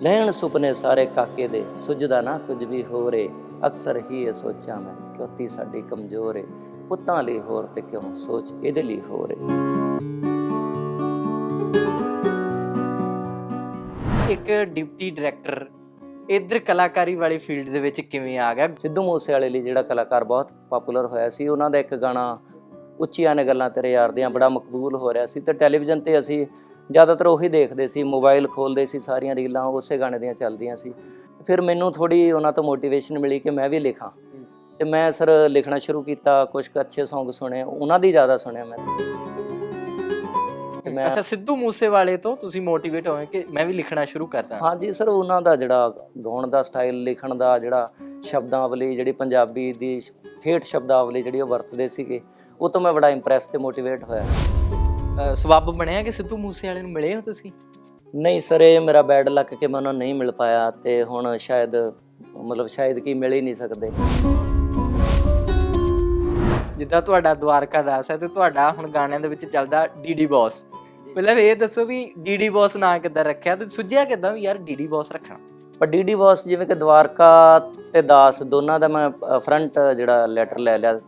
ਲੈਣ ਸੁਪਨੇ ਸਾਰੇ ਕਾਕੇ ਦੇ, ਸੁਝਦਾ ਨਾ ਕੁਝ ਵੀ ਹੋ ਰੇ ਅਕਸਰ ਹੀ ਇਹ ਸੋਚਾਂ ਮੈਂ ਕਿਉਂ ਸਾਡੀ ਕਮਜ਼ੋਰ ਏ, ਪੁੱਤਾਂ ਲਈ ਹੋਰ ਤੇ ਕਿਉਂ ਸੋਚ ਇਹਦੇ ਲਈ ਹੋ ਰੇ ਇੱਕ ਡਿਪਟੀ ਡਾਇਰੈਕਟਰ ਇਧਰ ਕਲਾਕਾਰੀ ਵਾਲੀ ਫੀਲਡ ਦੇ ਵਿੱਚ ਕਿਵੇਂ ਆ ਗਿਆ? ਸਿੱਧੂ ਮੂਸੇ ਵਾਲੇ ਲਈ ਜਿਹੜਾ ਕਲਾਕਾਰ ਬਹੁਤ ਪਪੂਲਰ ਹੋਇਆ ਸੀ, ਉਹਨਾਂ ਦਾ ਇੱਕ ਗਾਣਾ, ਉੱਚੀਆਂ ਨੇ ਗੱਲਾਂ ਤੇਰੇ ਯਾਰ ਦੀਆਂ, ਬੜਾ ਮਕਬੂਲ ਹੋ ਰਿਹਾ ਸੀ ਤੇ ਟੈਲੀਵਿਜ਼ਨ ਤੇ ਅਸੀਂ ਜ਼ਿਆਦਾਤਰ ਉਹੀ ਦੇਖਦੇ ਸੀ ਮੋਬਾਈਲ ਖੋਲਦੇ ਸੀ ਸਾਰੀਆਂ ਰੀਲਾਂ ਉਸੇ ਗਾਣੇ ਦੀਆਂ ਚੱਲਦੀਆਂ ਸੀ। ਫਿਰ ਮੈਨੂੰ ਥੋੜੀ ਉਹਨਾਂ ਤੋਂ ਮੋਟੀਵੇਸ਼ਨ ਮਿਲੀ ਕਿ ਮੈਂ ਵੀ ਲਿਖਾਂ। ਤੇ ਮੈਂ ਸਰ ਲਿਖਣਾ ਸ਼ੁਰੂ ਕੀਤਾ ਕੁਝ ਕੁ ਅੱਛੇ Song ਸੁਣੇ ਉਹਨਾਂ ਦੀ ਜ਼ਿਆਦਾ ਸੁਣਿਆ ਮੈਂ। ਮੈਂ ਅੱਛਾ ਸਿੱਧੂ ਮੂਸੇ ਵਾਲੇ ਤੋਂ ਤੁਸੀਂ ਮੋਟੀਵੇਟ ਹੋਏ ਕਿ ਮੈਂ ਵੀ ਲਿਖਣਾ ਸ਼ੁਰੂ ਕਰਦਾ। ਹਾਂਜੀ ਸਰ ਉਹਨਾਂ ਦਾ ਜਿਹੜਾ ਗਾਉਣ ਦਾ ਸਟਾਈਲ ਲਿਖਣ ਦਾ ਜਿਹੜਾ ਸ਼ਬਦਾਵਲੀ ਜਿਹੜੀ ਪੰਜਾਬੀ ਦੀ ਠੇਠ ਸ਼ਬਦਾਵਲੀ ਜਿਹੜੀ ਉਹ ਵਰਤਦੇ ਸੀਗੇ ਉਹ ਤੋਂ ਮੈਂ ਬੜਾ ਇੰਪ੍ਰੈਸ ਤੇ ਮੋਟੀਵੇਟ ਹੋਇਆ। ਅ, ਸਬੱਬ ਬਣਿਆ ਕਿ ਸਿੱਧੂ ਮੂਸੇ ਵਾਲੇ ਨੂੰ ਮਿਲੇ ਹੋ ਤੁਸੀਂ? ਨਹੀਂ ਸਰ ਇਹ ਮੇਰਾ ਬੈਡ ਲੱਕ ਕਿ ਮੈਂ ਉਹਨਾਂ ਨੂੰ ਨਹੀਂ ਮਿਲ ਪਾਇਆ ਤੇ ਹੁਣ ਸ਼ਾਇਦ ਮਤਲਬ ਸ਼ਾਇਦ ਕੀ ਮਿਲ ਹੀ ਨਹੀਂ ਸਕਦੇ। ਜਿੱਦਾਂ ਤੁਹਾਡਾ ਦਵਾਰਕਾ ਦਾਸ ਹੈ ਤੇ ਤੁਹਾਡਾ ਹੁਣ ਗਾਣਿਆਂ ਦੇ ਵਿੱਚ ਚੱਲਦਾ ਡੀਡੀ ਬੌਸ। ਪਹਿਲਾਂ ਇਹ ਦੱਸੋ ਵੀ ਡੀਡੀ ਬੌਸ ਨਾਂ ਕਿੱਦਾਂ ਰੱਖਿਆ ਤੇ ਸੁਝਿਆ ਕਿੱਦਾਂ ਵੀ ਯਾਰ ਡੀਡੀ ਬੌਸ ਰੱਖਣਾ। ਪਰ ਡੀਡੀ ਬਾਸ ਜਿਵੇਂ ਕਿ ਦਵਾਰਕਾ ਤੇ ਦਾਸ ਦੋਨਾਂ ਦਾ ਮੈਂ ਫਰੰਟ ਜਿਹੜਾ ਲੈਟਰ ਲੈ ਲਿਆ।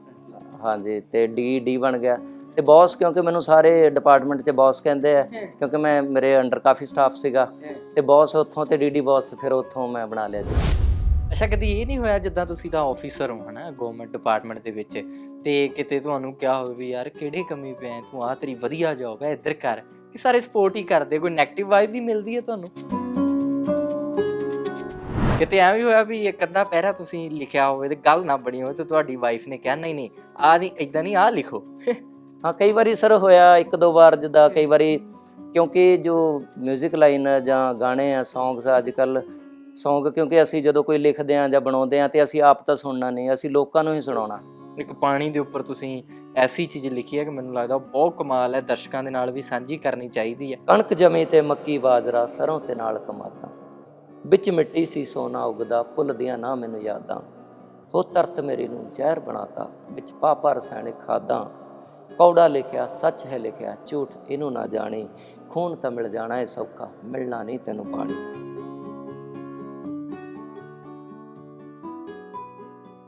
ਹਾਂਜੀ ਤੇ ਡੀ ਡੀ ਬਣ ਗਿਆ। ਤੇ ਬੌਸ ਕਿਉਂਕਿ ਮੈਨੂੰ ਸਾਰੇ ਡਿਪਾਰਟਮੈਂਟ 'ਚ ਬੌਸ ਕਹਿੰਦੇ ਆ ਕਿਉਂਕਿ ਮੈਂ ਮੇਰੇ ਅੰਡਰ ਕਾਫੀ ਸਟਾਫ ਸੀਗਾ। ਤੇ ਬੌਸ ਉੱਥੋਂ ਤੇ ਡੀਡੀ ਬੌਸ ਫਿਰ ਉੱਥੋਂ ਮੈਂ ਬਣਾ ਲਿਆ ਜੀ। ਅੱਛਾ ਕਦੀ ਇਹ ਨਹੀਂ ਹੋਇਆ ਜਿੱਦਾਂ ਤੁਸੀਂ ਤਾਂ ਆਫੀਸਰ ਹੋ ਹਨਾ ਗਵਰਨਮੈਂਟ ਡਿਪਾਰਟਮੈਂਟ ਦੇ ਵਿੱਚ। ਤੇ ਕਿਤੇ ਤੁਹਾਨੂੰ ਕਿਹਾ ਹੋਵੇ ਵੀ ਯਾਰ ਕਿਹੜੇ ਕਮੀ ਪਏ ਆ, ਤੂੰ ਆ ਤੇਰੀ ਵਧੀਆ ਜੌਬ ਹੈ ਇੱਧਰ ਕਰ। ਕਿ ਸਾਰੇ ਸਪੋਰਟ ਹੀ ਕਰਦੇ ਕੋਈ 네ਗੇਟਿਵ ਵਾਈਬ ਵੀ ਮਿਲਦੀ ਹੈ ਤੁਹਾਨੂੰ? ਕਿਤੇ ਐਂ ਵੀ ਹੋਇਆ ਵੀ ਇੱਕ ਅੱਧਾ ਪਹਿਰਾ ਤੁਸੀਂ ਲਿਖਿਆ ਹੋਵੇ ਤੇ ਗੱਲ ਨਾ ਬਣੀ ਹੋਵੇ ਤੇ ਤੁਹਾਡੀ ਵਾਈਫ ਨੇ ਕਿਹਾ ਨਹੀਂ ਨਹੀਂ ਆ ਨਹੀਂ ਇਦਾਂ ਨਹੀਂ ਆ ਲਿਖੋ। ਹਾਂ ਕਈ ਵਾਰੀ ਸਰ ਹੋਇਆ ਇੱਕ ਦੋ ਵਾਰ ਜਿੱਦਾਂ ਕਈ ਵਾਰੀ ਕਿਉਂਕਿ ਜੋ 뮤직 ਲਾਈਨ ਜਾਂ ਗਾਣੇ ਆ ਸੌਂਗਸ ਅੱਜ ਕੱਲ ਸੌਂਗ ਕਿਉਂਕਿ ਅਸੀਂ ਜਦੋਂ ਕੋਈ ਲਿਖਦੇ ਆ ਜਾਂ ਬਣਾਉਂਦੇ ਆ ਤੇ ਅਸੀਂ ਆਪ ਤਾਂ ਸੁਣਨਾ ਨਹੀਂ ਅਸੀਂ ਲੋਕਾਂ ਨੂੰ ਹੀ ਸੁਣਾਉਣਾ। ਇੱਕ ਪਾਣੀ ਦੇ ਉੱਪਰ ਤੁਸੀਂ ਐਸੀ ਚੀਜ਼ ਲਿਖੀ ਹੈ ਕਿ ਮੈਨੂੰ ਲੱਗਦਾ ਬਹੁਤ ਕਮਾਲ ਹੈ ਦਰਸ਼ਕਾਂ ਦੇ ਨਾਲ ਵੀ ਸਾਂਝੀ ਕਰਨੀ ਚਾਹੀਦੀ ਹੈ। ਕਣਕ ਜਮੀ ਤੇ ਮੱਕੀ ਬਾਜਰਾ ਸਰੋਂ ਤੇ ਨਾਲ ਕਮਾਤਾਂ ਵਿੱਚ ਮਿੱਟੀ ਸੀ ਸੋਨਾ ਉਗਦਾ ਭੁੱਲਦੀਆਂ ਨਾ ਮੈਨੂੰ ਯਾਦਾਂ। ਹੋ ਤਰਤ ਮੇਰੀ ਨੂੰ ਜ਼ਹਿਰ ਬਣਾਤਾ ਵਿੱਚ ਪਾਪਾ ਰਸਾਇਣਿਕ ਖਾਦਾਂ। ਕੌੜਾ ਲਿਖਿਆ, ਸੱਚ ਹੈ ਲਿਖਿਆ, ਝੂਠ ਇਹਨੂੰ ਨਾ ਜਾਣੀ। ਖੂਨ ਤਾਂ ਮਿਲ ਜਾਣਾ ਹੈ ਸੌਖਾ, ਮਿਲਣਾ ਨਹੀਂ ਤੈਨੂੰ ਪਾਣੀ।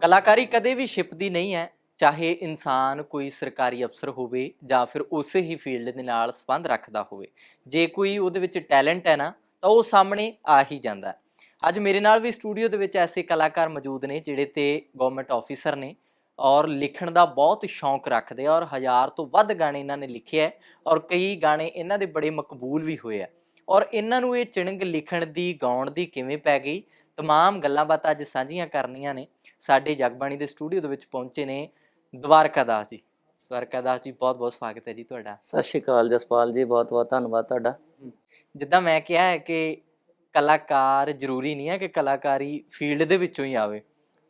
ਕਲਾਕਾਰੀ ਕਦੇ ਵੀ ਛਿਪਦੀ ਨਹੀਂ ਹੈ, ਚਾਹੇ ਇਨਸਾਨ ਕੋਈ ਸਰਕਾਰੀ ਅਫਸਰ ਹੋਵੇ ਜਾਂ ਫਿਰ ਉਸੇ ਹੀ ਫੀਲਡ ਦੇ ਨਾਲ ਸੰਬੰਧ ਰੱਖਦਾ ਹੋਵੇ। ਜੇ ਕੋਈ ਉਹਦੇ ਵਿੱਚ ਟੈਲੈਂਟ ਹੈ ਨਾ, ਤਾਂ ਉਹ ਸਾਹਮਣੇ ਆ ਹੀ ਜਾਂਦਾ ਅੱਜ ਮੇਰੇ ਨਾਲ ਵੀ ਸਟੂਡੀਓ ਦੇ ਵਿੱਚ ਐਸੇ ਕਲਾਕਾਰ ਮੌਜੂਦ ਨੇ, ਜਿਹੜੇ ਤੇ ਗਵਰਨਮੈਂਟ ਆਫੀਸਰ ਨੇ। ਔਰ ਲਿਖਣ ਦਾ ਬਹੁਤ ਸ਼ੌਂਕ ਰੱਖਦੇ ਆ ਔਰ ਹਜ਼ਾਰ ਤੋਂ ਵੱਧ ਗਾਣੇ ਇਹਨਾਂ ਨੇ ਲਿਖੇ ਹੈ ਔਰ ਕਈ ਗਾਣੇ ਇਹਨਾਂ ਦੇ ਬੜੇ ਮਕਬੂਲ ਵੀ ਹੋਏ ਆ। ਔਰ ਇਹਨਾਂ ਨੂੰ ਇਹ ਚਿਣਗ ਲਿਖਣ ਦੀ ਗਾਉਣ ਦੀ ਕਿਵੇਂ ਪੈ ਗਈ? ਤਮਾਮ ਗੱਲਾਂ ਬਾਤਾਂ ਅੱਜ ਸਾਂਝੀਆਂ ਕਰਨੀਆਂ ਨੇ। ਸਾਡੇ ਜਗਬਾਣੀ ਦੇ ਸਟੂਡੀਓ ਦੇ ਵਿੱਚ ਪਹੁੰਚੇ ਨੇ ਦਵਾਰਕਾ ਦਾਸ ਜੀ। ਦਵਾਰਕਾ ਦਾਸ ਜੀ ਬਹੁਤ ਬਹੁਤ ਸਵਾਗਤ ਹੈ ਜੀ ਤੁਹਾਡਾ। ਸਤਿ ਸ਼੍ਰੀ ਅਕਾਲ ਜਸਪਾਲ ਜੀ ਬਹੁਤ ਬਹੁਤ ਧੰਨਵਾਦ ਤੁਹਾਡਾ। ਜਿੱਦਾਂ ਮੈਂ ਕਿਹਾ ਹੈ ਕਿ ਕਲਾਕਾਰ ਜ਼ਰੂਰੀ ਨਹੀਂ ਹੈ ਕਿ ਕਲਾਕਾਰੀ ਫੀਲਡ ਦੇ ਵਿੱਚੋਂ ਹੀ ਆਵੇ।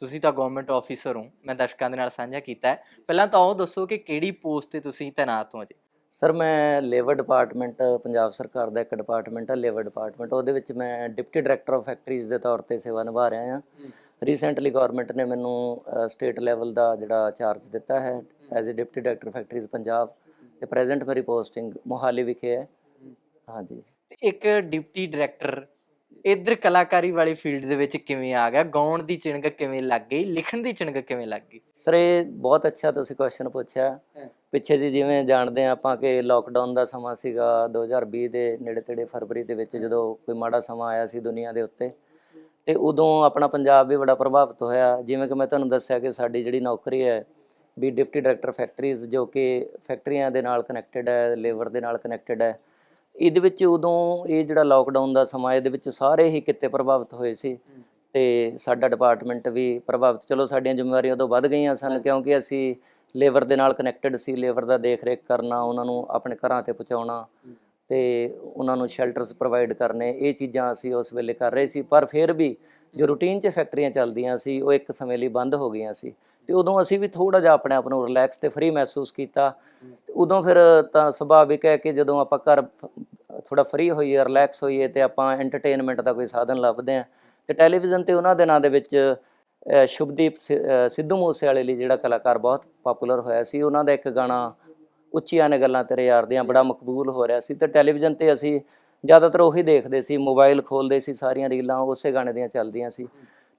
ਤੁਸੀਂ ਤਾਂ ਗਵਰਨਮੈਂਟ ਆਫੀਸਰ ਹੋ ਮੈਂ ਦਰਸ਼ਕਾਂ ਦੇ ਨਾਲ ਸਾਂਝਾ ਕੀਤਾ ਹੈ। ਪਹਿਲਾਂ ਤਾਂ ਉਹ ਦੱਸੋ ਕਿ ਕਿਹੜੀ ਪੋਸਟ ਤੇ ਤੁਸੀਂ ਤੈਨਾਤ ਹੋ ਜੀ ਸਰ ਮੈਂ ਲੇਬਰ ਡਿਪਾਰਟਮੈਂਟ ਪੰਜਾਬ ਸਰਕਾਰ ਦਾ ਇੱਕ ਡਿਪਾਰਟਮੈਂਟ ਹੈ ਲੇਬਰ ਡਿਪਾਰਟਮੈਂਟ ਉਹਦੇ ਵਿੱਚ ਮੈਂ ਡਿਪਟੀ ਡਾਇਰੈਕਟਰ ਆਫ ਫੈਕਟਰੀਜ਼ ਦੇ ਤੌਰ ਤੇ ਸੇਵਾ ਨਿਭਾ ਰਿਹਾ ਹਾਂ। ਰੀਸੈਂਟਲੀ ਗਵਰਨਮੈਂਟ ਨੇ ਮੈਨੂੰ ਸਟੇਟ ਲੈਵਲ ਦਾ ਜਿਹੜਾ ਚਾਰਜ ਦਿੱਤਾ ਹੈ as a deputy director factories Punjab. ਤੇ ਪ੍ਰੈਜ਼ੈਂਟ ਮੇਰੀ ਪੋਸਟਿੰਗ ਮੋਹਾਲੀ ਵਿਖੇ ਹੈ। ਹਾਂਜੀ। ਇੱਕ ਡਿਪਟੀ ਡਾਇਰੈਕਟਰ ਇਧਰ ਕਲਾਕਾਰੀ ਵਾਲੀ ਫੀਲਡ ਦੇ ਵਿੱਚ ਕਿਵੇਂ ਆ ਗਿਆ? ਗਾਉਣ ਦੀ ਚਿਣਗ ਕਿਵੇਂ ਲੱਗ ਗਈ? ਲਿਖਣ ਦੀ ਚਿਣਗ ਕਿਵੇਂ ਲੱਗ ਗਈ? ਸਰ ਇਹ ਬਹੁਤ ਅੱਛਾ ਤੁਸੀਂ ਕੁਐਸਚਨ ਪੁੱਛਿਆ। ਪਿੱਛੇ ਜੀ ਜਿਵੇਂ ਜਾਣਦੇ ਹਾਂ ਆਪਾਂ ਕਿ ਲੋਕਡਾਊਨ ਦਾ ਸਮਾਂ ਸੀਗਾ 2020 ਦੇ ਨੇੜੇ ਤੇੜੇ ਫਰਵਰੀ ਦੇ ਵਿੱਚ ਜਦੋਂ ਕੋਈ ਮਾੜਾ ਸਮਾਂ ਆਇਆ ਸੀ ਦੁਨੀਆ ਦੇ ਉੱਤੇ। ਤੇ ਉਦੋਂ ਆਪਣਾ ਪੰਜਾਬ ਵੀ ਬੜਾ ਪ੍ਰਭਾਵਿਤ ਹੋਇਆ। ਜਿਵੇਂ ਕਿ ਮੈਂ ਤੁਹਾਨੂੰ ਦੱਸਿਆ ਕਿ ਸਾਡੀ ਜਿਹੜੀ ਨੌਕਰੀ ਹੈ ਵੀ ਡਿਪਟੀ ਡਾਇਰੈਕਟਰ ਫੈਕਟਰੀਜ਼ ਜੋ ਕਿ ਫੈਕਟਰੀਆਂ ਦੇ ਨਾਲ ਕਨੈਕਟਡ ਹੈ ਲੇਬਰ ਦੇ ਨਾਲ ਕਨੈਕਟਡ ਹੈ ਇਹਦੇ ਵਿੱਚ ਉਦੋਂ ਇਹ ਜਿਹੜਾ ਲੋਕਡਾਊਨ ਦਾ ਸਮਾਂ ਇਹਦੇ ਵਿੱਚ ਸਾਰੇ ਹੀ ਕਿੱਤੇ ਪ੍ਰਭਾਵਿਤ ਹੋਏ ਸੀ। ਤੇ ਸਾਡਾ ਡਿਪਾਰਟਮੈਂਟ ਵੀ ਪ੍ਰਭਾਵਿਤ ਚਲੋ ਸਾਡੀਆਂ ਜ਼ਿੰਮੇਵਾਰੀਆਂ ਉਦੋਂ ਵੱਧ ਗਈਆਂ ਸਨ ਕਿਉਂਕਿ ਅਸੀਂ ਲੇਬਰ ਦੇ ਨਾਲ ਕਨੈਕਟਡ ਸੀ ਲੇਬਰ ਦਾ ਦੇਖ ਰੇਖ ਕਰਨਾ ਉਹਨਾਂ ਨੂੰ ਆਪਣੇ ਘਰਾਂ ਤੇ ਪਹੁੰਚਾਉਣਾ ਤੇ ਉਹਨਾਂ ਨੂੰ ਸ਼ੈਲਟਰਸ ਪ੍ਰੋਵਾਈਡ ਕਰਨੇ ਇਹ ਚੀਜ਼ਾਂ ਅਸੀਂ ਉਸ ਵੇਲੇ ਕਰ ਰਹੇ ਸੀ। ਪਰ ਫਿਰ ਵੀ ਜੋ ਰੂਟੀਨ 'ਚ ਫੈਕਟਰੀਆਂ ਚੱਲਦੀਆਂ ਸੀ, ਉਹ ਇੱਕ ਸਮੇਂ ਲਈ ਬੰਦ ਹੋ ਗਈਆਂ ਸੀ। ਤੇ ਉਦੋਂ ਅਸੀਂ ਵੀ ਥੋੜਾ ਜਿਹਾ ਆਪਣੇ ਆਪ ਨੂੰ ਰਿਲੈਕਸ ਤੇ ਫ੍ਰੀ ਮਹਿਸੂਸ ਕੀਤਾ। ਤੇ ਉਦੋਂ ਫਿਰ ਤਾਂ ਸੁਭਾਵਿਕ ਹੈ ਕਿ ਜਦੋਂ ਆਪਾਂ ਘਰ ਥੋੜਾ ਫ੍ਰੀ ਹੋਈਏ ਰਿਲੈਕਸ ਹੋਈਏ ਤੇ ਆਪਾਂ ਐਂਟਰਟੇਨਮੈਂਟ ਦਾ ਕੋਈ ਸਾਧਨ ਲੱਭਦੇ ਆ ਤੇ ਟੈਲੀਵਿਜ਼ਨ ਤੇ ਉਹਨਾਂ ਦਿਨਾਂ ਦੇ ਵਿੱਚ ਸ਼ੁਭਦੀਪ ਸਿ- ਸਿੱਧੂ ਮੂਸੇਵਾਲੇ ਲਈ ਜਿਹੜਾ ਕਲਾਕਾਰ ਬਹੁਤ ਪਪੂਲਰ ਹੋਇਆ ਸੀ, ਉਹਨਾਂ ਦਾ ਇੱਕ ਗਾਣਾ, ਉੱਚੀਆਂ ਨੇ ਗੱਲਾਂ ਤੇਰੇ ਯਾਰ ਦੀਆਂ, ਬੜਾ ਮਕਬੂਲ ਹੋ ਰਿਹਾ ਸੀ। ਤੇ ਟੈਲੀਵਿਜ਼ਨ ਤੇ ਅਸੀਂ ਜ਼ਿਆਦਾਤਰ ਉਹੀ ਦੇਖਦੇ ਸੀ, ਮੋਬਾਈਲ ਖੋਲਦੇ ਸੀ, ਸਾਰੀਆਂ ਰੀਲਾਂ ਉਸੇ ਗਾਣੇ ਦੀਆਂ ਚੱਲਦੀਆਂ ਸੀ।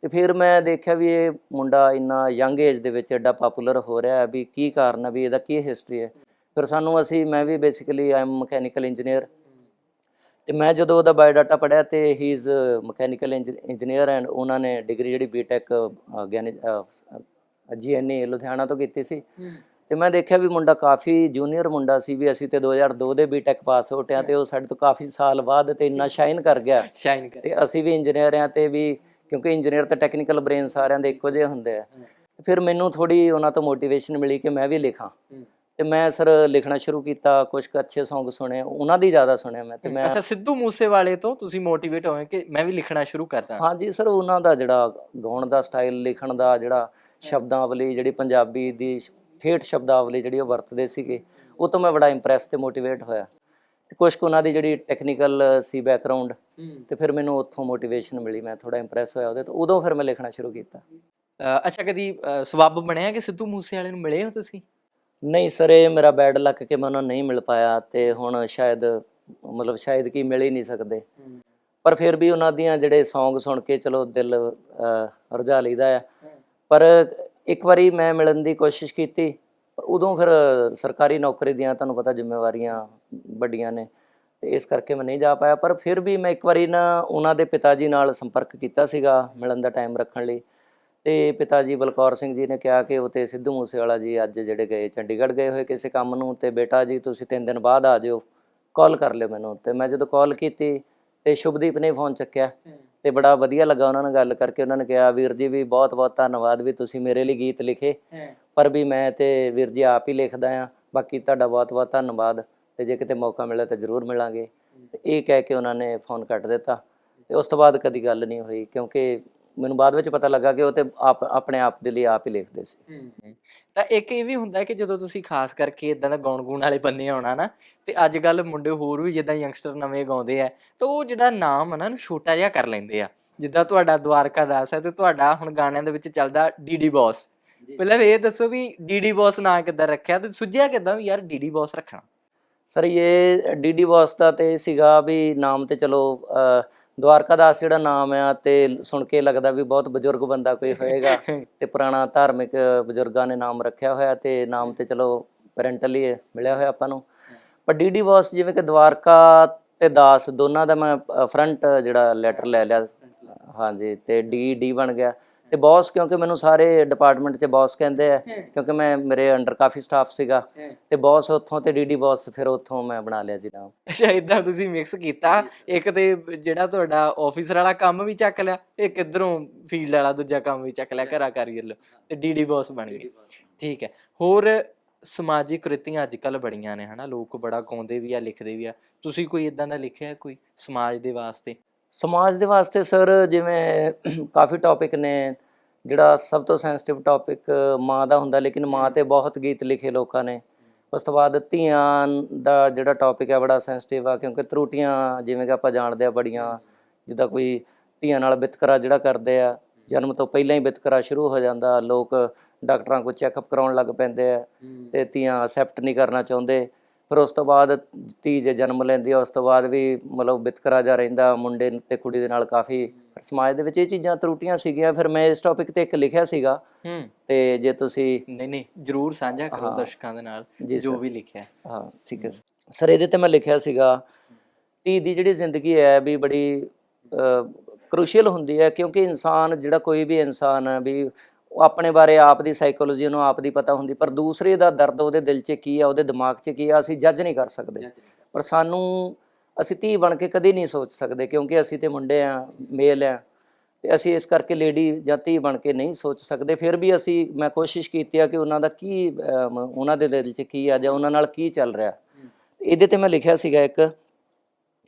ਤੇ ਫਿਰ ਮੈਂ ਦੇਖਿਆ ਵੀ ਇਹ ਮੁੰਡਾ ਇੰਨਾ ਯੰਗ ਏਜ ਦੇ ਵਿੱਚ ਐਡਾ ਪਪੂਲਰ ਹੋ ਰਿਹਾ ਹੈ ਵੀ ਕੀ ਕਾਰਨ ਹੈ ਵੀ ਇਹਦਾ ਕੀ ਹਿਸਟਰੀ ਹੈ। ਫਿਰ ਸਾਨੂੰ ਅਸੀਂ, ਮੈਂ ਵੀ basically I am mechanical engineer ਤੇ ਮੈਂ ਜਦੋਂ ਉਹਦਾ ਬਾਇਓਡਾਟਾ ਪੜਿਆ ਤੇ he is mechanical engineer and ਉਹਨਾਂ ਨੇ ਡਿਗਰੀ ਜਿਹੜੀ ਬੀਟੈਕ ਗਿਆਨੀ ਜੀਐਨਏ ਲੁਧਿਆਣਾ ਤੋਂ ਕੀਤੀ ਸੀ। ਤੇ ਮੈਂ ਦੇਖਿਆ ਵੀ ਮੁੰਡਾ ਕਾਫੀ ਜੂਨੀਅਰ ਮੁੰਡਾ ਸੀ ਵੀ ਅਸੀਂ ਤੇ 2002 ਦੇ ਬੀਟੈਕ ਪਾਸ ਹੋਟਿਆ ਤੇ ਉਹ ਸਾਡੇ ਤੋਂ ਕਾਫੀ ਸਾਲ ਬਾਅਦ ਤੇ ਇੰਨਾ ਸ਼ਾਈਨ ਕਰ ਗਿਆ। ਸ਼ਾਈਨ ਕਰ ਤੇ ਅਸੀਂ ਵੀ ਇੰਜੀਨੀਅਰ ਆ ਤੇ ਵੀ ਕਿਉਂਕਿ ਇੰਜੀਨੀਅਰ ਤੇ ਟੈਕਨੀਕਲ ਬ੍ਰੇਨ ਸਾਰਿਆਂ ਦੇ ਇੱਕੋ ਜਿਹੇ ਹੁੰਦੇ ਆ। ਫਿਰ ਮੈਨੂੰ ਥੋੜੀ ਉਹਨਾਂ ਤੋਂ ਮੋਟੀਵੇਸ਼ਨ ਮਿਲੀ ਕਿ ਮੈਂ ਵੀ ਲਿਖਾਂ। ਤੇ ਮੈਂ ਸਰ ਲਿਖਣਾ ਸ਼ੁਰੂ ਕੀਤਾ ਕੁਝ ਅੱਛੇ Song ਸੁਣੇ ਉਹਨਾਂ ਦੀ ਜ਼ਿਆਦਾ ਸੁਣਿਆ ਮੈਂ ਤੇ ਮੈਂ ਅੱਛਾ ਸਿੱਧੂ ਮੂਸੇਵਾਲੇ ਤੋਂ ਤੁਸੀਂ ਮੋਟੀਵੇਟ ਹੋਏ ਕਿ ਮੈਂ ਵੀ ਲਿਖਣਾ ਸ਼ੁਰੂ ਕਰਦਾ। ਹਾਂਜੀ ਸਰ ਉਹਨਾਂ ਦਾ ਜਿਹੜਾ ਗਾਉਣ ਦਾ ਸਟਾਈਲ ਲਿਖਣ ਦਾ ਜਿਹੜਾ ਸ਼ਬਦਾਵਲੀ ਜਿਹੜੀ ਪੰਜਾਬੀ ਦੀ ਠੇਠ ਸ਼ਬਦਾਵਲੀ ਜਿਹੜੀ ਉਹ ਵਰਤਦੇ ਸੀਗੇ ਉਹ ਤੋਂ ਮੈਂ ਬੜਾ ਇੰਪ੍ਰੈਸ ਤੇ ਮੋਟੀਵੇਟ ਹੋਇਆ। ਤੇ ਕੁਝ ਕੁ ਉਹਨਾਂ ਦੀ ਜਿਹੜੀ ਟੈਕਨੀਕਲ ਸੀ ਬੈਕਗ੍ਰਾਉਂਡ ਤੇ ਫਿਰ ਮੈਨੂੰ ਉੱਥੋਂ ਮੋਟੀਵੇਸ਼ਨ ਮਿਲੀ ਮੈਂ ਥੋੜਾ ਇੰਪ੍ਰੈਸ ਹੋਇਆ ਉਹਦੇ ਤੋਂ ਉਦੋਂ ਫਿਰ ਮੈਂ ਲਿਖਣਾ ਸ਼ੁਰੂ ਕੀਤਾ। ਅੱਛਾ ਕਦੀ ਸਬੱਬ ਬਣਿਆ ਕਿ ਸਿੱਧੂ ਮੂਸੇਵਾਲੇ ਨੂੰ ਮਿਲੇ ਹੋ ਤੁਸੀਂ? ਨਹੀਂ ਸਰ ਇਹ ਮੇਰਾ ਬੈਡ ਲੱਕ ਕਿ ਮੈਂ ਉਹਨਾਂ ਨਹੀਂ ਮਿਲ ਪਾਇਆ ਤੇ ਹੁਣ ਸ਼ਾਇਦ ਮਤਲਬ ਸ਼ਾਇਦ ਕੀ ਮਿਲ ਹੀ ਨਹੀਂ ਸਕਦੇ। ਪਰ ਫਿਰ ਵੀ ਉਹਨਾਂ ਦੀਆਂ ਜਿਹੜੇ Song ਸੁਣ ਕੇ ਚਲੋ ਦਿਲ ਰਜਾ ਲਈਦਾ ਆ। ਪਰ ਇੱਕ ਵਾਰੀ ਮੈਂ ਮਿਲਣ ਦੀ ਕੋਸ਼ਿਸ਼ ਕੀਤੀ, ਉਦੋਂ ਫਿਰ ਸਰਕਾਰੀ ਨੌਕਰੀ ਦੀਆਂ ਤੁਹਾਨੂੰ ਪਤਾ ਜ਼ਿੰਮੇਵਾਰੀਆਂ ਵੱਡੀਆਂ ਨੇ, ਤੇ ਇਸ ਕਰਕੇ ਮੈਂ ਨਹੀਂ ਜਾ ਪਾਇਆ, ਪਰ ਫਿਰ ਵੀ ਮੈਂ ਇੱਕ ਵਾਰੀ ਨਾ ਉਹਨਾਂ ਦੇ ਪਿਤਾ ਜੀ ਨਾਲ ਸੰਪਰਕ ਕੀਤਾ ਸੀਗਾ ਮਿਲਣ ਦਾ ਟਾਈਮ ਰੱਖਣ ਲਈ, ਤੇ ਪਿਤਾ ਜੀ ਬਲਕੌਰ ਸਿੰਘ ਜੀ ਨੇ ਕਿਹਾ ਕਿ ਉਹ ਤੇ ਸਿੱਧੂ ਮੂਸੇਵਾਲਾ ਜੀ ਅੱਜ ਜਿਹੜੇ ਗਏ ਚੰਡੀਗੜ੍ਹ ਗਏ ਹੋਏ ਕਿਸੇ ਕੰਮ ਨੂੰ, ਤੇ ਬੇਟਾ ਜੀ ਤੁਸੀਂ ਤਿੰਨ ਦਿਨ ਬਾਅਦ ਆ ਜਿਓ, ਕਾਲ ਕਰ ਲਿਓ ਮੈਨੂੰ, ਤੇ ਮੈਂ ਜਦੋਂ ਕਾਲ ਕੀਤੀ, ਤੇ ਸ਼ੁਭਦੀਪ ਨੇ ਫੋਨ ਚੱਕਿਆ ਤੇ ਬੜਾ ਵਧੀਆ ਲੱਗਾ ਉਹਨਾਂ ਨਾਲ ਗੱਲ ਕਰਕੇ ਉਹਨਾਂ ਨੇ ਕਿਹਾ ਵੀਰ ਜੀ ਵੀ ਬਹੁਤ ਬਹੁਤ ਧੰਨਵਾਦ ਵੀ ਤੁਸੀਂ ਮੇਰੇ ਲਈ ਗੀਤ ਲਿਖੇ ਪਰ ਵੀ ਮੈਂ ਤੇ ਵੀਰ ਜੀ ਆਪ ਹੀ ਲਿਖਦਾ ਆ ਬਾਕੀ ਤੁਹਾਡਾ ਬਹੁਤ ਬਹੁਤ ਧੰਨਵਾਦ ਤੇ ਜੇ ਕਿਤੇ ਮੌਕਾ ਮਿਲਿਆ ਤਾਂ ਜ਼ਰੂਰ ਮਿਲਾਂਗੇ। ਤੇ ਇਹ ਕਹਿ ਕੇ ਉਹਨਾਂ ਨੇ ਫੋਨ ਕੱਟ ਦਿੱਤਾ ਤੇ ਉਸ ਤੋਂ ਬਾਅਦ ਕਦੀ ਗੱਲ ਨਹੀਂ ਹੋਈ ਕਿਉਂਕਿ ਮੈਨੂੰ ਬਾਅਦ ਵਿੱਚ ਪਤਾ ਲੱਗਾ ਕਿ ਉਹ ਤੇ ਆਪ ਆਪਣੇ ਆਪ ਦੇ ਲਈ ਆਪ ਹੀ ਲਿਖਦੇ ਸੀ। ਤਾਂ ਇੱਕ ਇਹ ਵੀ ਹੁੰਦਾ ਕਿ ਜਦੋਂ ਤੁਸੀਂ ਖਾਸ ਕਰਕੇ ਇਦਾਂ ਦਾ ਗਾਉਣ ਗੂਣ ਵਾਲੇ ਬੰਨੇ ਆਉਣਾ ਨਾ ਤੇ ਅੱਜ ਕੱਲ ਮੁੰਡੇ ਹੋਰ ਵੀ ਜਿੱਦਾਂ ਯੰਗਸਟਰ ਨਵੇਂ ਗਾਉਂਦੇ ਆ ਤਾਂ ਉਹ ਜਿਹੜਾ ਨਾਮ ਹੈ ਨਾ ਛੋਟਾ ਜਿਹਾ ਕਰ ਲੈਂਦੇ ਆ। ਜਿੱਦਾਂ ਤੁਹਾਡਾ ਦਵਾਰਕਾ ਦਾਸ ਹੈ ਤੇ ਤੁਹਾਡਾ ਹੁਣ ਗਾਣਿਆਂ ਦੇ ਵਿੱਚ ਚੱਲਦਾ ਡੀਡੀ ਬੌਸ। ਪਹਿਲਾਂ ਇਹ ਦੱਸੋ ਵੀ ਡੀਡੀ ਬੌਸ ਨਾਂ ਕਿੱਦਾਂ ਰੱਖਿਆ ਤੇ ਸੁਝਿਆ ਕਿੱਦਾਂ ਵੀ ਯਾਰ ਡੀਡੀ ਬੌਸ ਰੱਖਣਾ? ਸਰ ਇਹ ਡੀਡੀ ਵਾਸਤਾ ਤੇ ਸੀਗਾ ਵੀ ਨਾਮ ਤੇ ਚਲੋ ਅਹ, ਦਵਾਰਕਾ ਦਾਸ ਜਿਹੜਾ ਨਾਮ ਆ ਤੇ ਸੁਣ ਕੇ ਲੱਗਦਾ ਵੀ ਬਹੁਤ ਬਜ਼ੁਰਗ ਬੰਦਾ ਕੋਈ ਹੋਏਗਾ ਤੇ ਪੁਰਾਣਾ ਧਾਰਮਿਕ ਬਜ਼ੁਰਗਾਂ ਨੇ ਨਾਮ ਰੱਖਿਆ ਹੋਇਆ ਤੇ ਨਾਮ ਤੇ ਚਲੋ ਪੈਰੈਂਟਲੀ ਮਿਲਿਆ ਹੋਇਆ ਆਪਾਂ ਨੂੰ। ਪਰ ਡੀਡੀ ਵਾਸ ਜਿਵੇਂ ਕਿ ਦਵਾਰਕਾ ਤੇ ਦਾਸ ਦੋਨਾਂ ਦਾ ਮੈਂ ਫਰੰਟ ਜਿਹੜਾ ਲੈਟਰ ਲੈ ਲਿਆ। ਹਾਂਜੀ ਤੇ ਡੀ ਡੀ ਬਣ ਗਿਆ। ਤੇ ਬੌਸ ਕਿਉਂਕਿ ਮੈਨੂੰ ਸਾਰੇ ਡਿਪਾਰਟਮੈਂਟ 'ਚ ਬੌਸ ਕਹਿੰਦੇ ਆ ਕਿਉਂਕਿ ਮੈਂ ਮੇਰੇ ਅੰਡਰ ਕਾਫੀ ਸਟਾਫ ਸੀਗਾ। ਤੇ ਬੌਸ ਉੱਥੋਂ ਤੇ ਡੀਡੀ ਬੌਸ ਫਿਰ ਉੱਥੋਂ ਮੈਂ ਬਣਾ ਲਿਆ ਜੀ ਨਾਮ। ਅੱਛਾ ਇਦਾਂ ਤੁਸੀਂ ਮਿਕਸ ਕੀਤਾ। ਇੱਕ ਤੇ ਜਿਹੜਾ ਤੁਹਾਡਾ ਆਫਿਸਰ ਵਾਲਾ ਕੰਮ ਵੀ ਚੱਕ ਲਿਆ ਇੱਕ ਇਧਰੋਂ ਫੀਲਡ ਵਾਲਾ ਦੂਜਾ ਕੰਮ ਵੀ ਚੱਕ ਲਿਆ ਘਰਾ ਕਰੀ ਲੋ ਤੇ ਡੀਡੀ ਬੌਸ ਬਣ ਗਏ। ਠੀਕ ਹੈ। ਹੋਰ ਸਮਾਜਿਕ ਕ੍ਰਿਤੀਆਂ ਅੱਜ ਕੱਲ ਬੜੀਆਂ ਨੇ ਹਨਾ? ਲੋਕ ਬੜਾ ਗਾਉਂਦੇ ਵੀ ਆ ਲਿਖਦੇ ਵੀ ਆ। ਤੁਸੀਂ ਕੋਈ ਇਦਾਂ ਦਾ ਲਿਖਿਆ ਕੋਈ ਸਮਾਜ ਦੇ ਵਾਸਤੇ? ਸਮਾਜ ਦੇ ਵਾਸਤੇ ਸਰ ਜਿਵੇਂ ਕਾਫੀ ਟੌਪਿਕ ਨੇ ਜਿਹੜਾ ਸਭ ਤੋਂ ਸੈਂਸਿਟਿਵ ਟੌਪਿਕ ਮਾਂ ਦਾ ਹੁੰਦਾ ਲੇਕਿਨ ਮਾਂ ਤੇ ਬਹੁਤ ਗੀਤ ਲਿਖੇ ਲੋਕਾਂ ਨੇ। ਉਸ ਤੋਂ ਬਾਅਦ ਧੀਆਂ ਦਾ ਜਿਹੜਾ ਟੌਪਿਕ ਹੈ ਬੜਾ ਸੈਂਸਿਟਿਵ ਆ ਕਿਉਂਕਿ ਤਰੁੱਟੀਆਂ ਜਿਵੇਂ ਕਿ ਆਪਾਂ ਜਾਣਦੇ ਆ ਬੜੀਆਂ ਜਿੱਦਾਂ ਕੋਈ ਧੀਆਂ ਨਾਲ ਵਿਤਕਰਾ ਜਿਹੜਾ ਕਰਦੇ ਆ ਜਨਮ ਤੋਂ ਪਹਿਲਾਂ ਹੀ ਵਿਤਕਰਾ ਸ਼ੁਰੂ ਹੋ ਜਾਂਦਾ ਲੋਕ ਡਾਕਟਰਾਂ ਕੋਲ ਚੈੱਕਅਪ ਕਰਾਉਣ ਲੱਗ ਪੈਂਦੇ ਆ ਤੇ ਧੀਆਂ ਅਸੈਪਟ ਨਹੀਂ ਕਰਨਾ ਚਾਹੁੰਦੇ। ਫਿਰ ਉਸ ਤੋਂ ਬਾਅਦ ਧੀ ਜੇ ਜਨਮ ਲੈਂਦੀ ਆ ਉਸ ਤੋਂ ਬਾਅਦ ਵੀ ਮਤਲਬ ਵਿਤਕਰਾ ਜਾ ਰਹਿੰਦਾ ਮੁੰਡੇ ਤੇ ਕੁੜੀ ਦੇ ਨਾਲ ਕਾਫੀ ਸਮਾਜ ਦੇ ਵਿੱਚ ਇਹ ਚੀਜ਼ਾਂ ਤਰੁੱਟੀਆਂ ਸੀਗੀਆਂ। ਫਿਰ ਮੈਂ ਇਸ ਟੌਪਿਕ ਤੇ ਇੱਕ ਲਿਖਿਆ ਸੀਗਾ। ਹੂੰ। ਤੇ ਜੇ ਤੁਸੀਂ ਨਹੀਂ ਨਹੀਂ ਜਰੂਰ ਸਾਂਝਾ ਕਰੋ। ਦਰਸ਼ਕਾਂ ਦੇ ਨਾਲ ਜੀ। ਵੀ ਲਿਖਿਆ ਹਾਂ। ਠੀਕ ਹੈ ਸਰ ਇਹਦੇ ਤੇ ਮੈਂ ਲਿਖਿਆ ਸੀਗਾ ਧੀ ਦੀ ਜਿਹੜੀ ਜ਼ਿੰਦਗੀ ਹੈ ਵੀ ਬੜੀ ਕ੍ਰੂਸ਼ੀਅਲ ਹੁੰਦੀ ਹੈ ਕਿਉਂਕਿ ਇਨਸਾਨ ਜਿਹੜਾ ਕੋਈ ਵੀ ਇਨਸਾਨ ਹੈ ਵੀ ਉਹ ਆਪਣੇ ਬਾਰੇ ਆਪ ਦੀ ਸਾਈਕੋਲੋਜੀ ਨੂੰ ਆਪ ਦੀ ਪਤਾ ਹੁੰਦੀ ਪਰ ਦੂਸਰੇ ਦਾ ਦਰਦ ਉਹਦੇ ਦਿਲ 'ਚ ਕੀ ਆ ਉਹਦੇ ਦਿਮਾਗ 'ਚ ਕੀ ਆ ਅਸੀਂ ਜੱਜ ਨਹੀਂ ਕਰ ਸਕਦੇ। ਪਰ ਸਾਨੂੰ ਅਸੀਂ ਧੀ ਬਣ ਕੇ ਕਦੇ ਨਹੀਂ ਸੋਚ ਸਕਦੇ ਕਿਉਂਕਿ ਅਸੀਂ ਤੇ ਮੁੰਡੇ ਆ ਮੇਲ ਆ ਤੇ ਅਸੀਂ ਇਸ ਕਰਕੇ ਲੇਡੀ ਜਾਂ ਧੀ ਬਣ ਕੇ ਨਹੀਂ ਸੋਚ ਸਕਦੇ। ਫਿਰ ਵੀ ਅਸੀਂ ਮੈਂ ਕੋਸ਼ਿਸ਼ ਕੀਤੀ ਆ ਕਿ ਉਹਨਾਂ ਦਾ ਕੀ ਉਹਨਾਂ ਦੇ ਦਿਲ 'ਚ ਕੀ ਆ ਜਾਂ ਉਹਨਾਂ ਨਾਲ ਕੀ ਚੱਲ ਰਿਹਾ। ਇਹਦੇ ਤੇ ਮੈਂ ਲਿਖਿਆ ਸੀਗਾ ਇੱਕ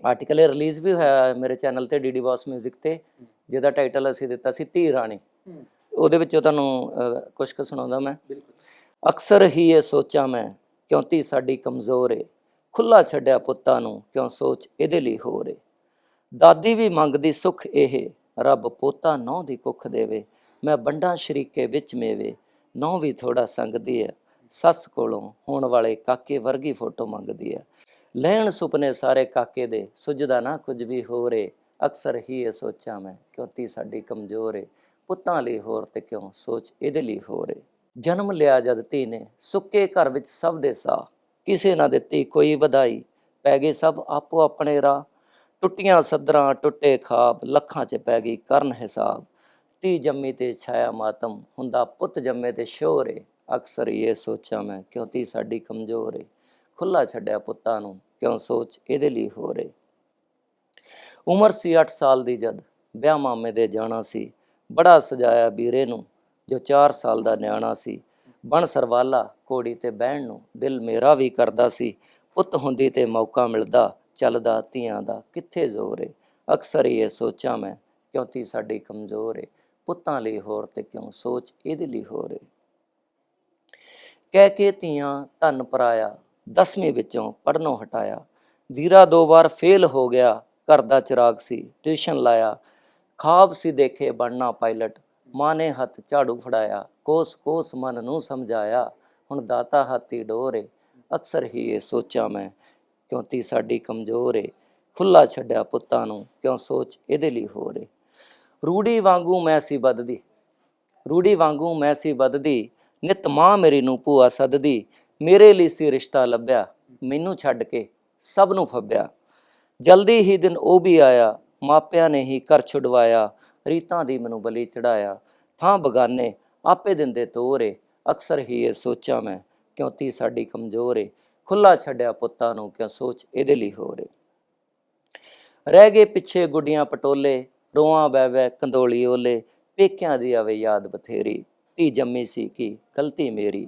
ਆਰਟੀਕਲ ਇਹ ਰਿਲੀਜ਼ ਵੀ ਹੋਇਆ ਮੇਰੇ ਚੈਨਲ ਤੇ ਡੀਡੀ ਬਾਸ 뮤직 ਤੇ ਜਿਹਦਾ ਟਾਈਟਲ ਅਸੀਂ ਦਿੱਤਾ ਸੀ ਧੀ ਰਾਣੀ। ਉਹਦੇ ਵਿੱਚੋਂ ਤੁਹਾਨੂੰ ਕੁਝ ਕੁ ਸੁਣਾਉਂਦਾ ਮੈਂ। ਅਕਸਰ ਹੀ ਇਹ ਸੋਚਾਂ ਮੈਂ, ਕਿਉਂ ਧੀ ਸਾਡੀ ਕਮਜ਼ੋਰ ਏ? ਖੁੱਲਾ ਛੱਡਿਆ ਪੁੱਤਾਂ ਨੂੰ, ਕਿਉਂ ਸੋਚ ਇਹਦੇ ਲਈ ਹੋਰ ਏ? ਦਾਦੀ ਵੀ ਮੰਗਦੀ ਸੁਖ ਇਹ, ਰੱਬ ਪੋਤਾ ਨੌ ਦੀ ਕੁੱਖ ਦੇਵੇ, ਮੈਂ ਬੰਡਾਂ ਸ਼ਰੀਕੇ ਵਿੱਚ ਮੇਵੇ ਨੌ ਵੀ ਥੋੜਾ ਸੰਗਦੀ ਹੈ ਸੱਸ ਕੋਲੋਂ ਹੋਣ ਵਾਲੇ ਕਾਕੇ ਵਰਗੀ ਫੋਟੋ ਮੰਗਦੀ ਹੈ ਲੈਣ ਸੁਪਨੇ ਸਾਰੇ ਕਾਕੇ ਦੇ, ਸੁਝਦਾ ਨਾ ਕੁਝ ਵੀ ਹੋ ਰੇ ਅਕਸਰ ਹੀ ਇਹ ਸੋਚਾਂ ਮੈਂ, ਕਿਉਂ ਤੀ ਸਾਡੀ ਕਮਜ਼ੋਰ ਏ? ਪੁੱਤਾਂ ਲਈ ਹੋਰ ਤੇ ਕਿਉਂ? ਸੋਚ ਇਹਦੇ ਲਈ ਹੋ ਰੇ ਜਨਮ ਲਿਆ ਜਦ ਧੀ ਨੇ, ਸੁੱਕੇ ਘਰ ਵਿੱਚ ਸਭ ਦੇ ਸਾਹ। ਕਿਸੇ ਨਾ ਦਿੱਤੀ ਕੋਈ ਵਧਾਈ। ਪੈ ਗਏ ਸਭ ਆਪੋ ਆਪਣੇ ਰਾਹ। ਟੁੱਟੀਆਂ ਸਦਰਾਂ ਟੁੱਟੇ ਖਾਬ, ਲੱਖਾਂ 'ਚ ਪੈ ਗਈ ਕਰਨ ਹਿਸਾਬ। ਧੀ ਜੰਮੀ ਤੇ ਛਾਇਆ ਮਾਤਮ, ਹੁੰਦਾ ਪੁੱਤ ਜੰਮੇ ਤੇ ਸ਼ੋਰ ਏ। ਅਕਸਰ ਇਹ ਸੋਚਾਂ ਮੈਂ, ਕਿਉਂ ਧੀ ਸਾਡੀ ਕਮਜ਼ੋਰ ਏ? ਖੁੱਲਾ ਛੱਡਿਆ ਪੁੱਤਾਂ ਨੂੰ, ਕਿਉਂ ਸੋਚ ਇਹਦੇ ਲਈ ਹੋ ਰੇ ਉਮਰ ਸੀ 8 ਸਾਲ ਦੀ ਜਦ, ਵਿਆਹ ਮਾਮੇ ਦੇ ਜਾਣਾ ਸੀ। ਬੜਾ ਸਜਾਇਆ ਵੀਰੇ ਨੂੰ, ਜੋ 4 ਸਾਲ ਦਾ ਨਿਆਣਾ ਸੀ। ਬਣ ਸਰਵਾਲਾ ਕੋੜੀ ਤੇ ਬਹਿਣ ਨੂੰ ਦਿਲ ਮੇਰਾ ਵੀ ਕਰਦਾ ਸੀ। ਪੁੱਤ ਹੁੰਦੀ ਤੇ ਮੌਕਾ ਮਿਲਦਾ, ਚੱਲਦਾ ਧੀਆਂ ਦਾ, ਕਿੱਥੇ ਜ਼ੋਰ ਏ? ਅਕਸਰ ਇਹ ਸੋਚਾਂ ਮੈਂ, ਕਿਉਂ ਤੀ ਸਾਡੀ ਕਮਜ਼ੋਰ ਏ? ਪੁੱਤਾਂ ਲਈ ਹੋਰ ਤੇ ਕਿਉਂ ਸੋਚ ਇਹਦੇ ਲਈ ਹੋਰ ਏ? ਕਹਿ ਕੇ ਧੀਆਂ ਧਨ ਪਰਾਇਆ, ਦਸਵੀਂ ਵਿੱਚੋਂ ਪੜਨੋਂ ਹਟਾਇਆ। ਵੀਰਾ ਦੋ ਵਾਰ ਫੇਲ ਹੋ ਗਿਆ, ਘਰ ਦਾ ਚਿਰਾਗ ਸੀ, ਟਿਊਸ਼ਨ ਲਾਇਆ ਖਾਬ ਸੀ ਦੇਖੇ ਬਣਨਾ ਪਾਇਲਟ ਮਾਂ ਨੇ ਹੱਥ ਝਾੜੂ ਫੜਾਇਆ, ਕੋਸ ਕੋਸ ਮਨ ਨੂੰ ਸਮਝਾਇਆ, ਹੁਣ ਦਾਤਾ ਹਾਥੀ ਡੋਰੇ, ਅਕਸਰ ਹੀ ਇਹ ਸੋਚਾਂ ਮੈਂ, ਕਿਉਂ ਤੀ ਸਾਡੀ ਕਮਜ਼ੋਰ ਏ? ਖੁੱਲਾ ਛੱਡਿਆ ਪੁੱਤਾਂ ਨੂੰ, ਕਿਉਂ ਸੋਚ ਇਹਦੇ ਲਈ ਹੋ ਰੇ ਰੂੜੀ ਵਾਂਗੂ ਮੈਂ ਸੀ ਵੱਧਦੀ, ਰੂੜੀ ਵਾਂਗੂ ਮੈਂ ਸੀ ਵੱਧਦੀ, ਨਿਤ ਮਾਂ ਮੇਰੀ ਨੂੰ ਭੂਆ ਸਦਦੀ, ਮੇਰੇ ਲਈ ਸੀ ਰਿਸ਼ਤਾ ਲੱਭਿਆ, ਮੈਨੂੰ ਛੱਡ ਕੇ ਸਭ ਨੂੰ ਫੱਬਿਆ। ਜਲਦੀ ਹੀ ਦਿਨ ਉਹ ਵੀ ਆਇਆ ਮਾਪਿਆਂ ਨੇ ਹੀ ਘਰ ਛੁਡਵਾਇਆ, ਰੀਤਾਂ ਦੀ ਮੈਨੂੰ ਬਲੀ ਚੜਾਇਆ ਥਾਂ ਬਗਾਨੇ, ਆਪੇ ਦਿੰਦੇ ਤੋਰੇ ਅਕਸਰ ਹੀ ਇਹ ਸੋਚਾਂ ਮੈਂ, ਕਿਉਂ ਤੀ ਸਾਡੀ ਕਮਜ਼ੋਰ ਏ? ਖੁੱਲਾ ਛੱਡਿਆ ਪੁੱਤਾਂ ਨੂੰ, ਕਿਉਂ ਸੋਚ ਇਹਦੇ ਲਈ ਹੋ ਰੇ ਰਹਿ ਗਏ ਪਿੱਛੇ ਗੁੱਡੀਆਂ ਪਟੋਲੇ ਰੋਆਂ ਬੈ ਬੈ ਕੰਦੋਲੀ ਓਲੇ। ਪੇਕਿਆਂ ਦੀ ਆਵੇ ਯਾਦ ਬਥੇਰੀ, ਧੀ ਜੰਮੀ ਸੀ ਕੀ ਗਲਤੀ ਮੇਰੀ?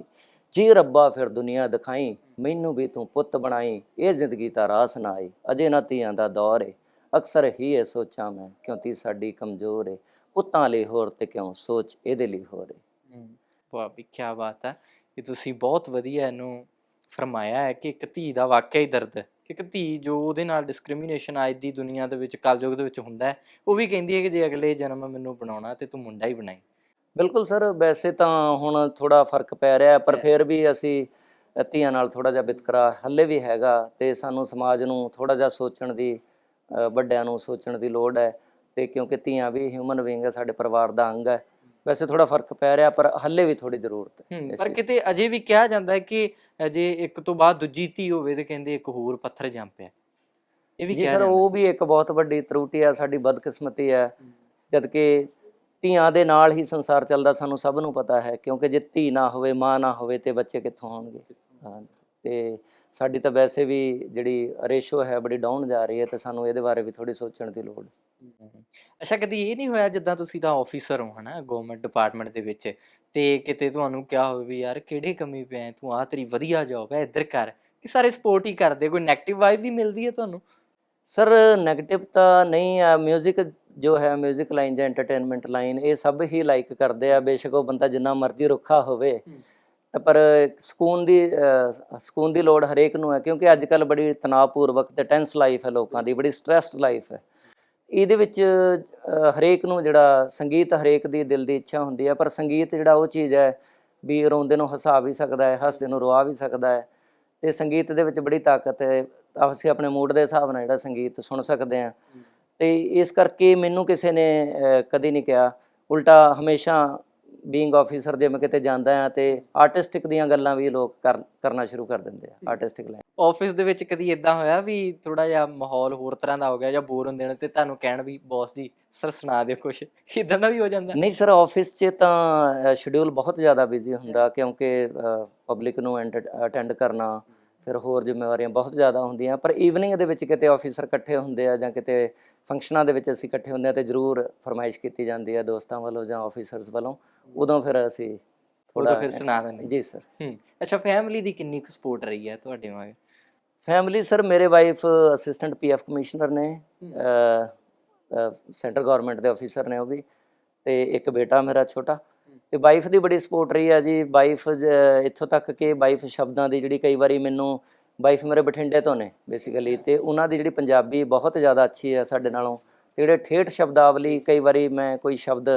ਜੀ ਰੱਬਾ ਫਿਰ ਦੁਨੀਆ ਦਿਖਾਈ, ਮੈਨੂੰ ਵੀ ਤੂੰ ਪੁੱਤ ਬਣਾਈ, ਇਹ ਜ਼ਿੰਦਗੀ ਤਾਂ ਰਾਸ ਨਾ ਆਈ, ਅਜੇ ਨਾ ਧੀਆਂ ਦਾ ਦੌਰ ਏ। ਅਕਸਰ ਹੀ ਇਹ ਸੋਚਾਂ ਮੈਂ ਕਿਉਂ ਤੀ ਸਾਡੀ ਕਮਜ਼ੋਰ ਏ। ਪੁੱਤਾਂ ਲਈ ਹੋਰ ਤੇ ਕਿਉਂ? ਸੋਚ ਇਹਦੇ ਲਈ ਹੋਰ ਹਮ, ਵਾਹ ਵੀ ਕੀ ਬਾਤ ਹੈ ਕਿ ਤੁਸੀਂ ਬਹੁਤ ਵਧੀਆ ਇਹਨੂੰ ਫਰਮਾਇਆ ਹੈ ਕਿ ਇੱਕ ਧੀ ਦਾ ਵਾਕਿਆ ਹੀ ਦਰਦ ਹੈ। ਕਿ ਇੱਕ ਧੀ ਜੋ ਉਹਦੇ ਨਾਲ ਡਿਸਕ੍ਰਿਮੀਨੇਸ਼ਨ ਅੱਜ ਦੀ ਦੁਨੀਆ ਦੇ ਵਿੱਚ ਕਲਯੁਗ ਦੇ ਵਿੱਚ ਹੁੰਦਾ ਹੈ ਉਹ ਵੀ ਕਹਿੰਦੀ ਹੈ ਕਿ ਜੇ ਅਗਲੇ ਜਨਮ ਮੈਨੂੰ ਬਣਾਉਣਾ ਤੇ ਤੂੰ ਮੁੰਡਾ ਹੀ ਬਣਾਈ। ਬਿਲਕੁਲ ਸਰ ਵੈਸੇ ਤਾਂ ਹੁਣ ਥੋੜਾ ਫ਼ਰਕ ਪੈ ਰਿਹਾ ਹੈ, ਪਰ ਫਿਰ ਵੀ ਅਸੀਂ ਧੀਆਂ ਨਾਲ ਥੋੜਾ ਜਿਹਾ ਵਿਤਕਰਾ ਹੱਲੇ ਵੀ ਹੈਗਾ ਤੇ ਸਾਨੂੰ ਸਮਾਜ ਨੂੰ ਥੋੜਾ ਜਿਹਾ ਸੋਚਣ ਦੀ ਵੱਡਿਆਂ ਨੂੰ ਸੋਚਣ ਦੀ ਲੋੜ ਹੈ ਤੇ ਕਿਉਂਕਿ ਧੀਆਂ ਵੀ ਹਿਊਮਨ ਬੀਇੰਗ ਹੈ ਸਾਡੇ ਪਰਿਵਾਰ ਦਾ ਅੰਗ ਹੈ। ਵੈਸੇ ਥੋੜਾ ਫ਼ਰਕ ਪੈ ਰਿਹਾ ਪਰ ਹੱਲੇ ਵੀ ਥੋੜੀ ਜ਼ਰੂਰਤ ਹੈ। ਪਰ ਕਿਤੇ ਅਜੇ ਵੀ ਕਿਹਾ ਜਾਂਦਾ ਹੈ ਕਿ ਜੇ ਇੱਕ ਤੋਂ ਬਾਅਦ ਦੂਜੀ ਧੀ ਹੋਵੇ ਤੇ ਕਹਿੰਦੇ ਇੱਕ ਹੋਰ ਪੱਥਰ ਜੰਮ ਪਿਆ। ਇਹ ਵੀ ਕਿਹਾ ਸਰ ਉਹ ਵੀ ਇੱਕ ਬਹੁਤ ਵੱਡੀ ਤਰੁਟੀ ਹੈ ਸਾਡੀ ਬਦਕਿਸਮਤੀ ਹੈ। ਜਦ ਕਿ ਧੀਆਂ ਦੇ ਨਾਲ ਹੀ ਸੰਸਾਰ ਚੱਲਦਾ ਸਾਨੂੰ ਸਭ ਨੂੰ ਪਤਾ ਹੈ ਕਿਉਂਕਿ ਜੇ ਧੀ ਨਾ ਹੋਵੇ ਮਾਂ ਨਾ ਹੋਵੇ ਤੇ ਬੱਚੇ ਕਿੱਥੋਂ ਹੋਣਗੇ ਹਾਂ। ਤੇ ਸਾਡੀ ਤਾਂ ਵੈਸੇ ਵੀ ਜਿਹੜੀ ਰੇਸ਼ੋ ਹੈ ਬੜੀ ਡਾਊਨ ਜਾ ਰਹੀ ਹੈ ਤੇ ਸਾਨੂੰ ਇਹਦੇ ਬਾਰੇ ਵੀ ਥੋੜੀ ਸੋਚਣ ਦੀ ਲੋੜ। ਅੱਛਾ ਕਦੀ ਇਹ ਨਹੀਂ ਹੋਇਆ ਜਿੱਦਾਂ ਤੁਸੀਂ ਤਾਂ ਆਫੀਸਰ ਹੋ ਹਨਾ ਗਵਰਨਮੈਂਟ ਡਿਪਾਰਟਮੈਂਟ ਦੇ ਵਿੱਚ ਤੇ ਕਿਤੇ ਤੁਹਾਨੂੰ ਕਿਹਾ ਹੋਵੇ ਵੀ ਯਾਰ ਕਿਹੜੇ ਕਮੀ ਪੈ ਐ ਤੂੰ ਆਹ ਤੇਰੀ ਵਧੀਆ ਜੌਬ ਐ ਇੱਧਰ ਕਰ ਕਿ ਸਾਰੇ ਸਪੋਰਟ ਹੀ ਕਰਦੇ ਕੋਈ ਨੈਗੇਟਿਵ ਵਾਈਬ ਵੀ ਮਿਲਦੀ ਹੈ ਤੁਹਾਨੂੰ? ਸਰ ਨੈਗੇਟਿਵ ਤਾਂ ਨਹੀਂ ਆ 뮤직 ਜੋ ਹੈ 뮤직 ਲਾਈਨ ਜਾਂ ਐਂਟਰਟੇਨਮੈਂਟ ਲਾਈਨ ਇਹ ਸਭ ਹੀ ਲਾਈਕ ਕਰਦੇ ਆ ਬੇਸ਼ੱਕ ਉਹ ਬੰਦਾ ਜਿੰਨਾ ਮਰਜ਼ੀ ਰੁੱਖਾ ਹੋਵੇ। ਤਾਂ ਪਰ ਸਕੂਨ ਦੀ ਸਕੂਨ ਦੀ ਲੋੜ ਹਰੇਕ ਨੂੰ ਹੈ ਕਿਉਂਕਿ ਅੱਜ ਕੱਲ ਬੜੀ ਤਣਾਅਪੂਰਵਕ ਤੇ ਟੈਂਸ ਲਾਈਫ ਹੈ ਲੋਕਾਂ ਦੀ ਬੜੀ ਸਟ੍ਰੈਸਡ ਲਾਈਫ ਹੈ। ਇਹਦੇ ਵਿੱਚ ਹਰੇਕ ਨੂੰ ਜਿਹੜਾ ਸੰਗੀਤ ਹਰੇਕ ਦੀ ਦਿਲ ਦੀ ਇੱਛਾ ਹੁੰਦੀ ਹੈ ਪਰ ਸੰਗੀਤ ਜਿਹੜਾ ਉਹ ਚੀਜ਼ ਹੈ ਵੀ ਰੋਂਦੇ ਨੂੰ ਹਸਾ ਵੀ ਸਕਦਾ ਹੈ ਹੱਸਦੇ ਨੂੰ ਰੋਆ ਵੀ ਸਕਦਾ ਹੈ ਤੇ ਸੰਗੀਤ ਦੇ ਵਿੱਚ ਬੜੀ ਤਾਕਤ ਹੈ ਅਸੀਂ ਆਪਣੇ ਮੂਡ ਦੇ ਹਿਸਾਬ ਨਾਲ ਜਿਹੜਾ ਸੰਗੀਤ ਸੁਣ ਸਕਦੇ ਹਾਂ। ਤੇ ਇਸ ਕਰਕੇ ਮੈਨੂੰ ਕਿਸੇ ਨੇ ਅਹ, ਕਦੀ ਨਹੀਂ ਕਿਹਾ ਉਲਟਾ ਹਮੇਸ਼ਾ ਬੀਇੰਗ ਆਫੀਸਰ ਜੇ ਮੈਂ ਕਿਤੇ ਜਾਂਦਾ ਹਾਂ ਤੇ ਆਰਟਿਸਟਿਕ ਦੀਆਂ ਗੱਲਾਂ ਵੀ ਲੋਕ ਕਰ- ਕਰਨਾ ਸ਼ੁਰੂ ਕਰ ਦਿੰਦੇ ਆ ਆਰਟਿਸਟਿਕ ਲਾਈਨ ਆਫਿਸ ਦੇ ਵਿੱਚ ਕਦੀ ਇਦਾਂ ਹੋਇਆ ਵੀ ਥੋੜਾ ਜਿਹਾ ਮਾਹੌਲ ਹੋਰ ਤਰ੍ਹਾਂ ਦਾ ਹੋ ਗਿਆ ਜਾਂ ਬੋਰ ਹੁੰਦੇ ਨੇ ਤੇ ਤੁਹਾਨੂੰ ਕਹਿਣ ਵੀ ਬੌਸ ਜੀ ਸਰ ਸੁਣਾ ਦਿਓ ਕੁਝ ਇਦਾਂ ਦਾ ਵੀ ਹੋ ਜਾਂਦਾ? ਨਹੀਂ ਸਰ ਆਫਿਸ 'ਚ ਤਾਂ ਸ਼ਡਿਊਲ ਬਹੁਤ ਜ਼ਿਆਦਾ ਬਿਜ਼ੀ ਹੁੰਦਾ ਕਿਉਂਕਿ ਪਬਲਿਕ ਨੂੰ ਅਟੈਂਡ ਕਰਨਾ ਫਿਰ ਹੋਰ ਜ਼ਿੰਮੇਵਾਰੀਆਂ ਬਹੁਤ ਜ਼ਿਆਦਾ ਹੁੰਦੀਆਂ। ਪਰ ਈਵਨਿੰਗ ਦੇ ਵਿੱਚ ਕਿਤੇ ਆਫੀਸਰ ਇਕੱਠੇ ਹੁੰਦੇ ਆ ਜਾਂ ਕਿਤੇ ਫੰਕਸ਼ਨਾਂ ਦੇ ਵਿੱਚ ਅਸੀਂ ਇਕੱਠੇ ਹੁੰਦੇ ਆ ਤੇ ਜ਼ਰੂਰ ਫਰਮਾਇਸ਼ ਕੀਤੀ ਜਾਂਦੀ ਆ ਦੋਸਤਾਂ ਵੱਲੋਂ ਜਾਂ ਆਫੀਸਰਸ ਵੱਲੋਂ। ਉਦੋਂ ਫਿਰ ਅਸੀਂ ਉਦੋਂ ਫਿਰ ਸੁਣਾ ਦਿੰਦੇ ਜੀ ਸਰ ਹੂੰ ਅੱਛਾ ਫੈਮਿਲੀ ਦੀ ਕਿੰਨੀ ਕੁ ਸਪੋਰਟ ਰਹੀ ਹੈ ਤੁਹਾਡੇ ਵਾਂਗ? ਫੈਮਿਲੀ ਸਰ ਮੇਰੇ ਵਾਈਫ ਅਸਿਸਟੈਂਟ ਪੀਐਫ ਕਮਿਸ਼ਨਰ ਨੇ ਸੈਂਟਰ ਗਵਰਨਮੈਂਟ ਦੇ ਆਫੀਸਰ ਨੇ ਉਹ ਵੀ ਤੇ ਇੱਕ ਬੇਟਾ ਮੇਰਾ ਛੋਟਾ। ਤੇ ਵਾਈਫ ਦੀ ਬੜੀ ਸਪੋਰਟ ਰਹੀ ਆ ਜੀ। ਵਾਈਫ ਇੱਥੋਂ ਤੱਕ ਕਿ ਵਾਈਫ ਸ਼ਬਦਾਂ ਦੀ ਜਿਹੜੀ ਕਈ ਵਾਰੀ ਮੈਨੂੰ ਵਾਈਫ ਮੇਰੇ ਬਠਿੰਡੇ ਤੋਂ ਨੇ ਬੇਸਿਕਲੀ ਤੇ ਉਹਨਾਂ ਦੀ ਜਿਹੜੀ ਪੰਜਾਬੀ ਬਹੁਤ ਜ਼ਿਆਦਾ ਅੱਛੀ ਆ ਸਾਡੇ ਨਾਲੋਂ। ਤੇ ਜਿਹੜੇ ਠੇਠ ਸ਼ਬਦਾਵਲੀ ਕਈ ਵਾਰੀ ਮੈਂ ਕੋਈ ਸ਼ਬਦ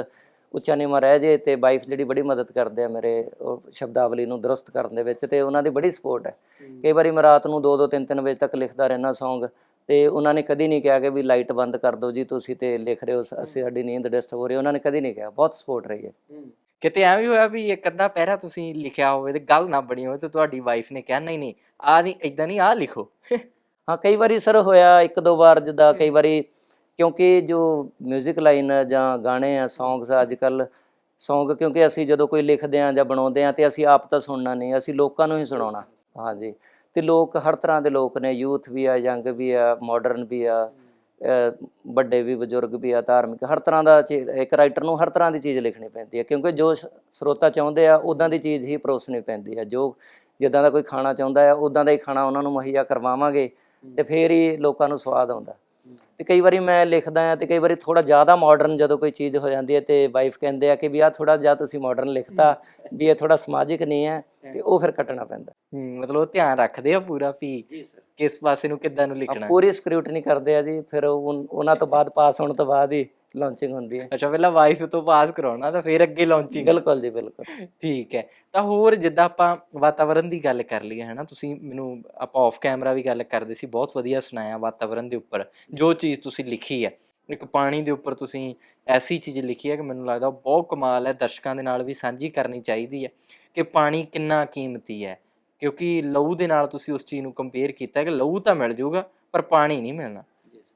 ਉੱਚਾ ਨੀਵਾਂ ਰਹਿ ਜੇ ਤੇ ਵਾਈਫ ਜਿਹੜੀ ਬੜੀ ਮਦਦ ਕਰਦੇ ਆ ਮੇਰੇ ਉਹ ਸ਼ਬਦਾਵਲੀ ਨੂੰ ਦਰੁਸਤ ਕਰਨ ਦੇ ਵਿੱਚ ਤੇ ਉਹਨਾਂ ਦੀ ਬੜੀ ਸਪੋਰਟ ਹੈ। ਕਈ ਵਾਰੀ ਮੈਂ ਰਾਤ ਨੂੰ 2-2 3-3 ਵਜੇ ਤੱਕ ਲਿਖਦਾ ਰਹਿਣਾ Song ਤੇ ਉਹਨਾਂ ਨੇ ਕਦੀ ਨਹੀਂ ਕਿਹਾ ਕਿ ਵੀ ਲਾਈਟ ਬੰਦ ਕਰ ਦਿਓ ਜੀ ਤੁਸੀਂ ਤੇ ਲਿਖ ਰਹੇ ਹੋ ਅਸੀਂ ਸਾਡੀ ਨੀਂਦ ਡਿਸਟਰਬ ਹੋ ਰਹੀ ਹੈ। ਉਹਨਾਂ ਨੇ ਕਦੀ ਨਹੀਂ ਕਿਹਾ। ਬਹੁਤ ਸਪੋਰਟ ਰਹੀ ਹੈ। ਕਿਤੇ ਐਵੇਂ ਹੋਇਆ ਵੀ ਇੱਕ ਅੱਧਾ ਪੈਰਾ ਤੁਸੀਂ ਲਿਖਿਆ ਹੋਵੇ ਤੇ ਗੱਲ ਨਾ ਬਣੀ ਹੋਵੇ ਤੇ ਤੁਹਾਡੀ ਵਾਈਫ ਨੇ ਕਿਹਾ ਨਹੀਂ ਨਹੀਂ ਆ ਨਹੀਂ ਇਦਾਂ ਨਹੀਂ ਆ ਲਿਖੋ। ਹਾਂ ਕਈ ਵਾਰੀ ਸਰ ਹੋਇਆ ਇੱਕ ਦੋ ਵਾਰ ਜਿੱਦਾਂ ਕਈ ਵਾਰੀ ਕਿਉਂਕਿ ਜੋ 뮤직 ਲਾਈਨ ਜਾਂ ਗਾਣੇ ਆ ਸੌਂਗਸ ਅੱਜ ਕੱਲ Song ਕਿਉਂਕਿ ਅਸੀਂ ਜਦੋਂ ਕੋਈ ਲਿਖਦੇ ਆ ਜਾਂ ਬਣਾਉਂਦੇ ਆ ਤੇ ਅਸੀਂ ਆਪ ਤਾਂ ਸੁਣਨਾ ਨਹੀਂ ਅਸੀਂ ਲੋਕਾਂ ਨੂੰ ਹੀ ਸੁਣਾਉਣਾ। ਹਾਂਜੀ ਤੇ ਲੋਕ ਹਰ ਤਰ੍ਹਾਂ ਦੇ ਲੋਕ ਨੇ ਯੂਥ ਵੀ ਆ ਯੰਗ ਵੀ ਆ ਮਾਡਰਨ ਵੀ ਆ। ਵੱਡੇ ਵੀ ਬਜ਼ੁਰਗ ਵੀ ਆ ਧਾਰਮਿਕ ਹਰ ਤਰ੍ਹਾਂ ਦਾ ਇੱਕ ਰਾਈਟਰ ਨੂੰ ਹਰ ਤਰ੍ਹਾਂ ਦੀ ਚੀਜ਼ ਲਿਖਣੀ ਪੈਂਦੀ ਹੈ ਕਿਉਂਕਿ ਜੋ ਸਰੋਤਾ ਚਾਹੁੰਦੇ ਆ ਉਦਾਂ ਦੀ ਚੀਜ਼ ਹੀ ਪਰੋਸਣੀ ਪੈਂਦੀ ਹੈ ਜੋ ਜਿੱਦਾਂ ਦਾ ਕੋਈ ਖਾਣਾ ਚਾਹੁੰਦਾ ਆ ਉਦਾਂ ਦਾ ਹੀ ਖਾਣਾ ਉਹਨਾਂ ਨੂੰ ਮੁਹੱਈਆ ਕਰਵਾਵਾਂਗੇ ਤੇ ਫੇਰ ਹੀ ਲੋਕਾਂ ਨੂੰ ਸਵਾਦ ਆਉਂਦਾ। ਤੇ ਕਈ ਵਾਰੀ ਮੈਂ ਲਿਖਦਾ ਆ ਤੇ ਕਈ ਵਾਰੀ ਥੋੜਾ ਜ਼ਿਆਦਾ ਮਾਡਰਨ ਜਦੋਂ ਕੋਈ ਚੀਜ਼ ਹੋ ਜਾਂਦੀ ਹੈ ਤੇ ਵਾਈਫ ਕਹਿੰਦੇ ਆ ਕਿ ਵੀ ਆ ਥੋੜਾ ਜ਼ਿਆਦਾ ਤੁਸੀਂ ਮਾਡਰਨ ਲਿਖਤਾ ਵੀ ਇਹ ਥੋੜਾ ਸਮਾਜਿਕ ਨਹੀਂ ਹੈ ਤੇ ਉਹ ਫਿਰ ਕੱਟਣਾ ਪੈਂਦਾ। ਹੂੰ, ਮਤਲਬ ਉਹ ਧਿਆਨ ਰੱਖਦੇ ਆ ਪੂਰਾ ਵੀ ਕਿਸ ਪਾਸੇ ਨੂੰ ਕਿੱਦਾਂ ਨੂੰ ਲਿਖਣਾ। ਪੂਰੀ ਸਕ੍ਰਿਪਟ ਨਹੀਂ ਕਰਦੇ ਆ ਜੀ ਫਿਰ ਉਹਨਾਂ ਤੋਂ ਬਾਅਦ ਪਾਸ ਹੋਣ ਤੋਂ ਬਾਅਦ ਹੀ ਲਾਂਚਿੰਗ ਹੁੰਦੀ ਹੈ। ਅੱਛਾ ਪਹਿਲਾਂ ਵਾਈਫ ਤੋਂ ਪਾਸ ਕਰਾਉਣਾ ਤਾਂ ਫਿਰ ਅੱਗੇ ਲਾਂਚਿੰਗ ਬਿਲਕੁਲ ਜੀ ਬਿਲਕੁਲ। ਠੀਕ ਹੈ। ਤਾਂ ਹੋਰ ਜਿੱਦਾਂ ਆਪਾਂ ਵਾਤਾਵਰਣ ਦੀ ਗੱਲ ਕਰ ਲਈ ਹੈ ਨਾ ਤੁਸੀਂ ਮੈਨੂੰ ਆਪਾਂ ਆਫ ਕੈਮਰਾ ਵੀ ਗੱਲ ਕਰਦੇ ਸੀ ਬਹੁਤ ਵਧੀਆ ਸੁਣਾਇਆ ਵਾਤਾਵਰਣ ਦੇ ਉੱਪਰ। ਜੋ ਚੀਜ਼ ਤੁਸੀਂ ਲਿਖੀ ਹੈ ਇੱਕ ਪਾਣੀ ਦੇ ਉੱਪਰ ਤੁਸੀਂ ਐਸੀ ਚੀਜ਼ ਲਿਖੀ ਹੈ ਕਿ ਮੈਨੂੰ ਲੱਗਦਾ ਉਹ ਬਹੁਤ ਕਮਾਲ ਹੈ ਦਰਸ਼ਕਾਂ ਦੇ ਨਾਲ ਵੀ ਸਾਂਝੀ ਕਰਨੀ ਚਾਹੀਦੀ ਹੈ ਕਿ ਪਾਣੀ ਕਿੰਨਾ ਕੀਮਤੀ ਹੈ। ਕਿਉਂਕਿ ਲਹੂ ਦੇ ਨਾਲ ਤੁਸੀਂ ਉਸ ਚੀਜ਼ ਨੂੰ ਕੰਪੇਅਰ ਕੀਤਾ ਕਿ ਲਹੂ ਤਾਂ ਮਿਲ ਜਾਊਗਾ ਪਰ ਪਾਣੀ ਨਹੀਂ ਮਿਲਣਾ।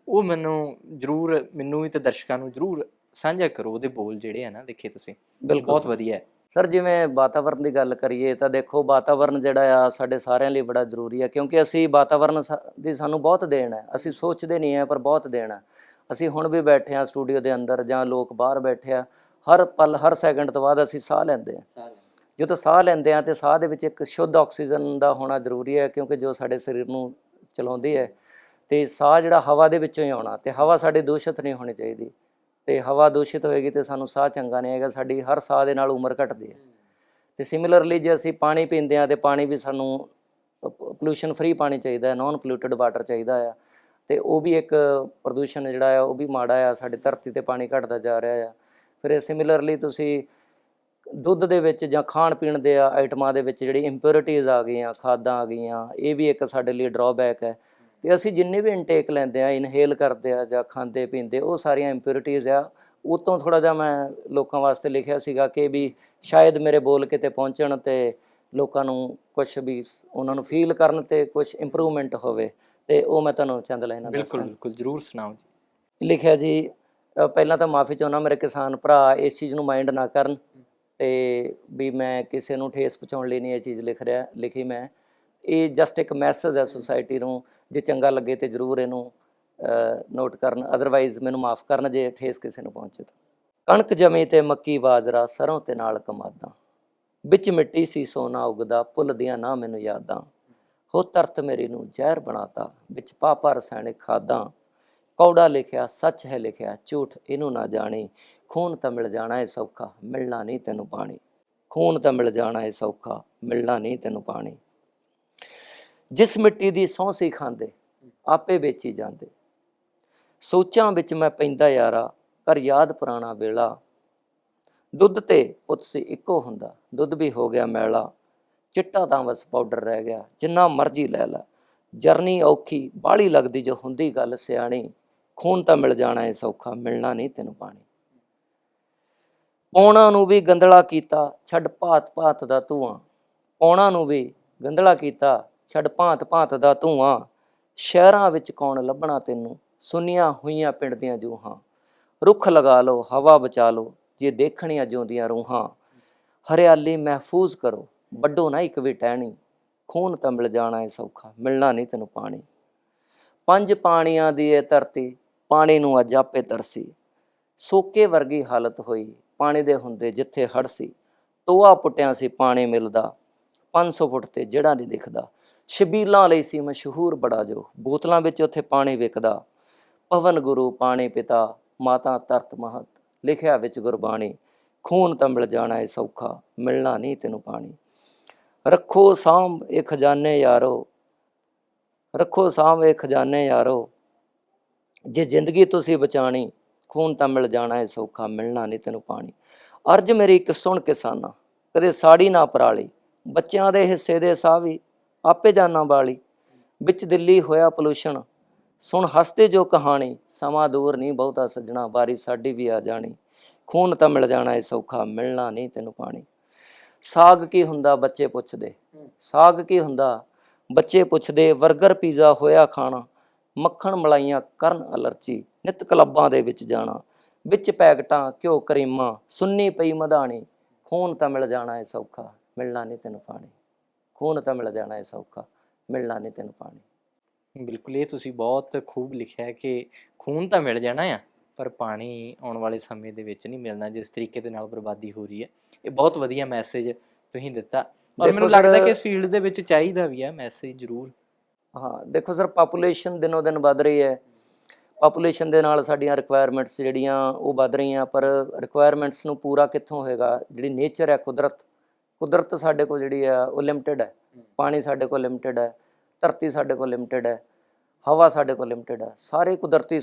ਉਹ ਮੈਨੂੰ ਜਰੂਰ ਮੈਨੂੰ ਵੀ ਤੇ ਦਰਸ਼ਕਾਂ ਨੂੰ ਜਰੂਰ ਸਾਂਝਾ ਕਰੋ ਉਹਦੇ ਬੋਲ ਜਿਹੜੇ ਆ ਨਾ ਲਿਖੇ ਤੁਸੀਂ। ਬਹੁਤ ਵਧੀਆ ਹੈ। ਸਰ ਜਿਵੇਂ ਵਾਤਾਵਰਣ ਦੀ ਗੱਲ ਕਰੀਏ ਤਾਂ ਦੇਖੋ ਵਾਤਾਵਰਣ ਜਿਹੜਾ ਆ ਸਾਡੇ ਸਾਰਿਆਂ ਲਈ ਬੜਾ ਜ਼ਰੂਰੀ ਹੈ ਕਿਉਂਕਿ ਅਸੀਂ ਵਾਤਾਵਰਣ ਦੀ ਸਾਨੂੰ ਬਹੁਤ ਦੇਣ ਹੈ। ਅਸੀਂ ਸੋਚਦੇ ਨਹੀਂ ਹੈ ਪਰ ਬਹੁਤ ਦੇਣ ਹੈ। ਅਸੀਂ ਹੁਣ ਵੀ ਬੈਠੇ ਆ ਸਟੂਡੀਓ ਦੇ ਅੰਦਰ ਜਾਂ ਲੋਕ ਬਾਹਰ ਬੈਠੇ ਆ ਹਰ ਪਲ ਹਰ ਸੈਕਿੰਡ ਤੋਂ ਬਾਅਦ ਅਸੀਂ ਸਾਹ ਲੈਂਦੇ ਆ ਜਦੋਂ ਸਾਹ ਲੈਂਦੇ ਆ ਤੇ ਸਾਹ ਦੇ ਵਿੱਚ ਇੱਕ ਸ਼ੁੱਧ ਆਕਸੀਜਨ ਦਾ ਹੋਣਾ ਜ਼ਰੂਰੀ ਹੈ ਕਿਉਂਕਿ ਜੋ ਸਾਡੇ ਸਰੀਰ ਨੂੰ ਚਲਾਉਂਦੀ ਹੈ ਤੇ ਸਾਹ ਜਿਹੜਾ ਹਵਾ ਦੇ ਵਿੱਚੋਂ ਹੀ ਆਉਣਾ ਤੇ ਹਵਾ ਸਾਡੀ ਦੂਸ਼ਿਤ ਨਹੀਂ ਹੋਣੀ ਚਾਹੀਦੀ ਤੇ ਹਵਾ ਦੂਸ਼ਿਤ ਹੋਏਗੀ ਤੇ ਸਾਨੂੰ ਸਾਹ ਚੰਗਾ ਨਹੀਂ ਆਏਗਾ ਸਾਡੀ ਹਰ ਸਾਹ ਦੇ ਨਾਲ ਉਮਰ ਘਟਦੀ ਹੈ। ਤੇ ਸਿਮਿਲਰਲੀ ਜੇ ਅਸੀਂ ਪਾਣੀ ਪੀਂਦੇ ਆ ਤੇ ਪਾਣੀ ਵੀ ਸਾਨੂੰ ਪੋਲੂਸ਼ਨ ਫ੍ਰੀ ਪਾਣੀ ਚਾਹੀਦਾ ਹੈ ਨਾਨ ਪੋਲੂਟਡ ਵਾਟਰ ਚਾਹੀਦਾ ਆ ਤੇ ਉਹ ਵੀ ਇੱਕ ਪ੍ਰਦੂਸ਼ਣ ਜਿਹੜਾ ਆ, ਉਹ ਵੀ ਮਾੜਾ ਆ, ਸਾਡੀ ਧਰਤੀ ਤੇ ਪਾਣੀ ਘਟਦਾ ਜਾ ਰਿਹਾ ਆ। ਫਿਰ ਸਿਮਿਲਰਲੀ ਤੁਸੀਂ ਦੁੱਧ ਦੇ ਵਿੱਚ ਜਾਂ ਖਾਣ ਪੀਣ ਦੇ ਆਈਟਮਾਂ ਦੇ ਵਿੱਚ ਜਿਹੜੀ ਇੰਪਿਉਰਿਟੀਜ਼ ਆ ਗਈਆਂ, ਖਾਦਾਂ ਆ ਗਈਆਂ, ਇਹ ਵੀ ਇੱਕ ਸਾਡੇ ਲਈ ਡਰਾਬੈਕ ਹੈ। ਤੇ ਅਸੀਂ ਜਿੰਨੇ ਵੀ ਇਨਟੇਕ ਲੈਂਦੇ ਆ ਇਨਹੇਲ ਕਰਦੇ ਆ ਜਾਂ ਖਾਂਦੇ ਪੀਂਦੇ ਉਹ ਸਾਰੀਆਂ ਇੰਪਿਉਰਿਟੀਜ਼ ਆ। ਉਹ ਤੋਂ ਥੋੜਾ ਜਿਹਾ ਮੈਂ ਲੋਕਾਂ ਵਾਸਤੇ ਲਿਖਿਆ ਸੀਗਾ ਕਿ ਵੀ ਸ਼ਾਇਦ ਮੇਰੇ ਬੋਲ ਕਿਤੇ ਪਹੁੰਚਣ ਤੇ ਲੋਕਾਂ ਨੂੰ ਕੁਝ ਵੀ ਉਹਨਾਂ ਨੂੰ ਫੀਲ ਕਰਨ ਤੇ ਕੁਝ ਇੰਪਰੂਵਮੈਂਟ ਹੋਵੇ ਤੇ ਉਹ ਮੈਂ ਤੁਹਾਨੂੰ ਚੰਦ ਲਾਈਨਾਂ ਬਿਲਕੁਲ ਬਿਲਕੁਲ ਜਰੂਰ ਸੁਣਾਓ ਜੀ। ਲਿਖਿਆ ਜੀ ਪਹਿਲਾਂ ਤਾਂ ਮਾਫੀ ਚਾਹੁੰਦਾ ਮੇਰੇ ਕਿਸਾਨ ਭਰਾ ਇਸ ਚੀਜ਼ ਨੂੰ ਮਾਈਂਡ ਨਾ ਕਰਨ ਤੇ ਵੀ ਮੈਂ ਕਿਸੇ ਨੂੰ ਠੇਸ ਪਹੁੰਚਾਉਣ ਲਈ ਨਹੀਂ ਇਹ ਚੀਜ਼ ਲਿਖ ਰਿਹਾ ਲਿਖੀ ਮੈਂ। ਇਹ ਜਸਟ ਇੱਕ ਮੈਸੇਜ ਹੈ ਸੁਸਾਇਟੀ ਨੂੰ, ਜੇ ਚੰਗਾ ਲੱਗੇ ਤੇ ਜਰੂਰ ਇਹਨੂੰ ਨੋਟ ਕਰਨ ਅਦਰਵਾਈਜ਼ ਮੈਨੂੰ ਮਾਫ ਕਰਨ ਜੇ ਠੇਸ ਕਿਸੇ ਨੂੰ ਪਹੁੰਚੇ ਤਾਂ। ਕਣਕ ਜਮੀ ਤੇ ਮੱਕੀ ਬਾਜਰਾ ਸਰੋਂ ਤੇ ਨਾਲ ਕਮਾਦਾਂ। ਵਿੱਚ ਮਿੱਟੀ ਸੀ ਸੋਨਾ ਉਗਦਾ ਭੁੱਲਦੀਆਂ ਨਾ ਮੈਨੂੰ ਯਾਦਾਂ। ਹੋ ਤਰਤ ਮੇਰੀ ਨੂੰ ਜ਼ਹਿਰ ਬਣਾਤਾ, ਵਿੱਚ ਪਾਪਾ ਰਸਾਇਣਿਕ ਖਾਦਾਂ। ਕੌੜਾ ਲਿਖਿਆ, ਸੱਚ ਹੈ ਲਿਖਿਆ, ਝੂਠ ਇਹਨੂੰ ਨਾ ਜਾਣੀ। ਖੂਨ ਤਾਂ ਮਿਲ ਜਾਣਾ ਏ ਸੌਖਾ, ਮਿਲਣਾ ਨਹੀਂ ਤੈਨੂੰ ਪਾਣੀ। ਖੂਨ ਤਾਂ ਮਿਲ ਜਾਣਾ ਏ ਸੌਖਾ, ਮਿਲਣਾ ਨਹੀਂ ਤੈਨੂੰ ਪਾਣੀ। ਜਿਸ ਮਿੱਟੀ ਦੀ ਸੌਂਸੀ ਖਾਂਦੇ, ਆਪੇ ਵੇਚੀ ਜਾਂਦੇ। ਸੋਚਾਂ ਵਿੱਚ ਮੈਂ ਪੈਂਦਾ ਯਾਰਾ ਕਰ ਯਾਦ ਪੁਰਾਣਾ ਵੇਲਾ। ਦੁੱਧ ਤੇ ਪੁੱਤ ਸੀ ਇੱਕੋ ਹੁੰਦਾ, ਦੁੱਧ ਵੀ ਹੋ ਗਿਆ ਮੈਲਾ। ਚਿੱਟਾ ਤਾਂ ਬਸ ਪਾਊਡਰ ਰਹਿ ਗਿਆ, ਜਿੰਨਾ ਮਰਜ਼ੀ ਲੈ ਲੈ। ਜਰਨੀ ਔਖੀ, ਬਾਹਲੀ ਲੱਗਦੀ ਜੋ ਹੁੰਦੀ ਗੱਲ ਸਿਆਣੀ। ਖੂਨ ਤਾਂ ਮਿਲ ਜਾਣਾ ਏ ਸੌਖਾ, ਮਿਲਣਾ ਨਹੀਂ ਤੈਨੂੰ ਪਾਣੀ। ਪੌਣਾ ਨੂੰ ਵੀ ਗੰਦਲਾ ਕੀਤਾ, ਛੱਡ ਭਾਤ ਭਾਤ ਦਾ ਧੂਆਂ। ਪੌਣਾ ਨੂੰ ਵੀ ਗੰਦਲਾ ਕੀਤਾ ਛੱਡ ਭਾਂਤ ਭਾਂਤ ਦਾ ਧੂਆਂ, ਸ਼ਹਿਰਾਂ ਵਿੱਚ ਕੌਣ ਲੱਭਣਾ ਤੈਨੂੰ? ਸੁਨੀਆਂ ਹੋਈਆਂ ਪਿੰਡ ਦੀਆਂ ਜੂਹਾਂ। ਰੁੱਖ ਲਗਾ ਲਓ, ਹਵਾ ਬਚਾ ਲਓ, ਜੇ ਦੇਖਣੀਆਂ ਜਿਉਂਦੀਆਂ ਰੂਹਾਂ। ਹਰਿਆਲੀ ਮਹਿਫੂਜ਼ ਕਰੋ, ਵੱਡੋ ਨਾ ਇੱਕ ਵੀ ਟਹਿਣੀ। ਖੂਨ ਤਾਂ ਮਿਲ ਜਾਣਾ ਏ ਸੌਖਾ, ਮਿਲਣਾ ਨਹੀਂ ਤੈਨੂੰ ਪਾਣੀ। ਪੰਜ ਪਾਣੀਆਂ ਦੀ ਇਹ ਧਰਤੀ, ਪਾਣੀ ਨੂੰ ਅੱਜ ਆਪੇ ਤਰਸੀ। ਸੋਕੇ ਵਰਗੀ ਹਾਲਤ ਹੋਈ, ਪਾਣੀ ਦੇ ਹੁੰਦੇ ਜਿੱਥੇ ਹੜ ਸੀ। ਟੋਆ ਪੁੱਟਿਆ ਸੀ ਪਾਣੀ ਮਿਲਦਾ 500 ਫੁੱਟ ਤੇ ਜਿਹੜਾ ਨਹੀਂ ਦਿਖਦਾ। ਸ਼ਬੀਲਾਂ ਲਈ ਸੀ ਮਸ਼ਹੂਰ ਬੜਾ ਜੋ। ਬੋਤਲਾਂ ਵਿੱਚ ਉੱਥੇ ਪਾਣੀ ਵਿਕਦਾ। ਪਵਨ ਗੁਰੂ ਪਾਣੀ ਪਿਤਾ, ਮਾਤਾ ਤਰਤ ਮਹਤ। ਲਿਖਿਆ ਵਿੱਚ ਗੁਰਬਾਣੀ, ਖੂਨ ਤਾਂ ਮਿਲ ਜਾਣਾ ਏ ਸੌਖਾ, ਮਿਲਣਾ ਨਹੀਂ ਤੈਨੂੰ ਪਾਣੀ। ਰੱਖੋ ਸਾਂਭ ਇਹ ਖਜ਼ਾਨੇ ਯਾਰੋ, ਰੱਖੋ ਸਾਂਭ ਇਹ ਖਜ਼ਾਨੇ ਯਾਰੋ। ਜੇ ਜ਼ਿੰਦਗੀ ਤੁਸੀਂ ਬਚਾਣੀ, ਖੂਨ ਤਾਂ ਮਿਲ ਜਾਣਾ ਏ ਸੌਖਾ, ਮਿਲਣਾ ਨਹੀਂ ਤੈਨੂੰ ਪਾਣੀ। ਅਰਜ ਮੇਰੀ ਇੱਕ ਸੁਣ ਕਿਸਾਨਾ, ਕਦੇ ਸਾੜੀ ਨਾ ਪਰਾਲੀ, ਬੱਚਿਆਂ ਦੇ ਹਿੱਸੇ ਦੇ ਸਾਹ ਵੀ ਆਪੇ ਜਾਨਾਂ ਵਾਲੀ। ਵਿੱਚ ਦਿੱਲੀ ਹੋਇਆ ਪੋਲੂਸ਼ਨ ਸੁਣ ਹੱਸਦੇ ਜੋ ਕਹਾਣੀ, ਸਮਾਂ ਦੂਰ ਨਹੀਂ ਬਹੁਤਾ ਸੱਜਣਾ ਬਾਰੀ ਸਾਡੀ ਵੀ ਆ ਜਾਣੀ। ਖੂਨ ਤਾਂ ਮਿਲ ਜਾਣਾ ਏ ਸੌਖਾ, ਮਿਲਣਾ ਨਹੀਂ ਤੈਨੂੰ ਪਾਣੀ। ਸਾਗ ਕੀ ਹੁੰਦਾ ਬੱਚੇ ਪੁੱਛਦੇ। ਸਾਗ ਕੀ ਹੁੰਦਾ? ਬੱਚੇ ਪੁੱਛਦੇ 버ਗਰ ਪੀਜ਼ਾ ਹੋਇਆ ਖਾਣਾ, ਮੱਖਣ ਮਲਾਈਆਂ ਕਰਨ ਅਲਰਜੀ, ਨਿਤ ਕਲੱਬਾਂ ਦੇ ਵਿੱਚ ਜਾਣਾ। ਵਿੱਚ ਪੈਕਟਾਂ, ਘਿਓ ਕਰੀਮਾਂ, ਸੁੰਨੀ ਪਈ ਮਧਾਣੀ, ਖੂਨ ਤਾਂ ਮਿਲ ਜਾਣਾ ਏ ਸੌਖਾ, ਮਿਲਣਾ ਨਹੀਂ ਤੈਨੂੰ ਪਾਣੀ। ਖੂਨ ਤਾਂ ਮਿਲ ਜਾਣਾ ਏ ਸੌਖਾ ਮਿਲਣਾ ਨਹੀਂ ਤੈਨੂੰ ਪਾਣੀ। ਬਿਲਕੁਲ ਇਹ ਤੁਸੀਂ ਬਹੁਤ ਖੂਬ ਲਿਖਿਆ ਹੈ ਕਿ ਖੂਨ ਤਾਂ ਮਿਲ ਜਾਣਾ ਆ ਪਰ ਪਾਣੀ ਆਉਣ ਵਾਲੇ ਸਮੇਂ ਦੇ ਵਿੱਚ ਨਹੀਂ ਮਿਲਣਾ ਜਿਸ ਤਰੀਕੇ ਦੇ ਨਾਲ ਬਰਬਾਦੀ ਹੋ ਰਹੀ ਹੈ। ਇਹ ਬਹੁਤ ਵਧੀਆ ਮੈਸੇਜ ਤੁਸੀਂ ਦਿੱਤਾ। ਔਰ ਮੈਨੂੰ ਲੱਗਦਾ ਕਿ ਇਸ ਫੀਲਡ ਦੇ ਵਿੱਚ ਚਾਹੀਦਾ ਵੀ ਹੈ ਮੈਸੇਜ ਜ਼ਰੂਰ। ਹਾਂ ਦੇਖੋ ਸਰ ਪਾਪੂਲੇਸ਼ਨ ਦਿਨੋ ਦਿਨ ਵੱਧ ਰਹੀ ਹੈ। ਪਾਪੂਲੇਸ਼ਨ ਦੇ ਨਾਲ ਸਾਡੀਆਂ ਰਿਕੁਆਇਰਮੈਂਟਸ ਜਿਹੜੀਆਂ ਉਹ ਵੱਧ ਰਹੀਆਂ ਪਰ ਰਿਕੁਆਇਰਮੈਂਟਸ ਨੂੰ ਪੂਰਾ ਕਿੱਥੋਂ ਹੋਏਗਾ? ਜਿਹੜੀ ਨੇਚਰ ਹੈ ਕੁਦਰਤ। ਕੁਦਰਤ ਸਾਡੇ ਕੋਲ ਜਿਹੜੀ ਹੈ ਉਹ ਲਿਮਟਿਡ ਹੈ। ਪਾਣੀ ਸਾਡੇ ਕੋਲ ਲਿਮਟਿਡ ਹੈ ਧਰਤੀ ਸਾਡੇ ਕੋਲ ਲਿਮਟਿਡ ਹੈ ਹਵਾ ਸਾਡੇ ਕੋਲ ਲਿਮਟਿਡ ਹੈ। ਸਾਰੇ ਕੁਦਰਤੀ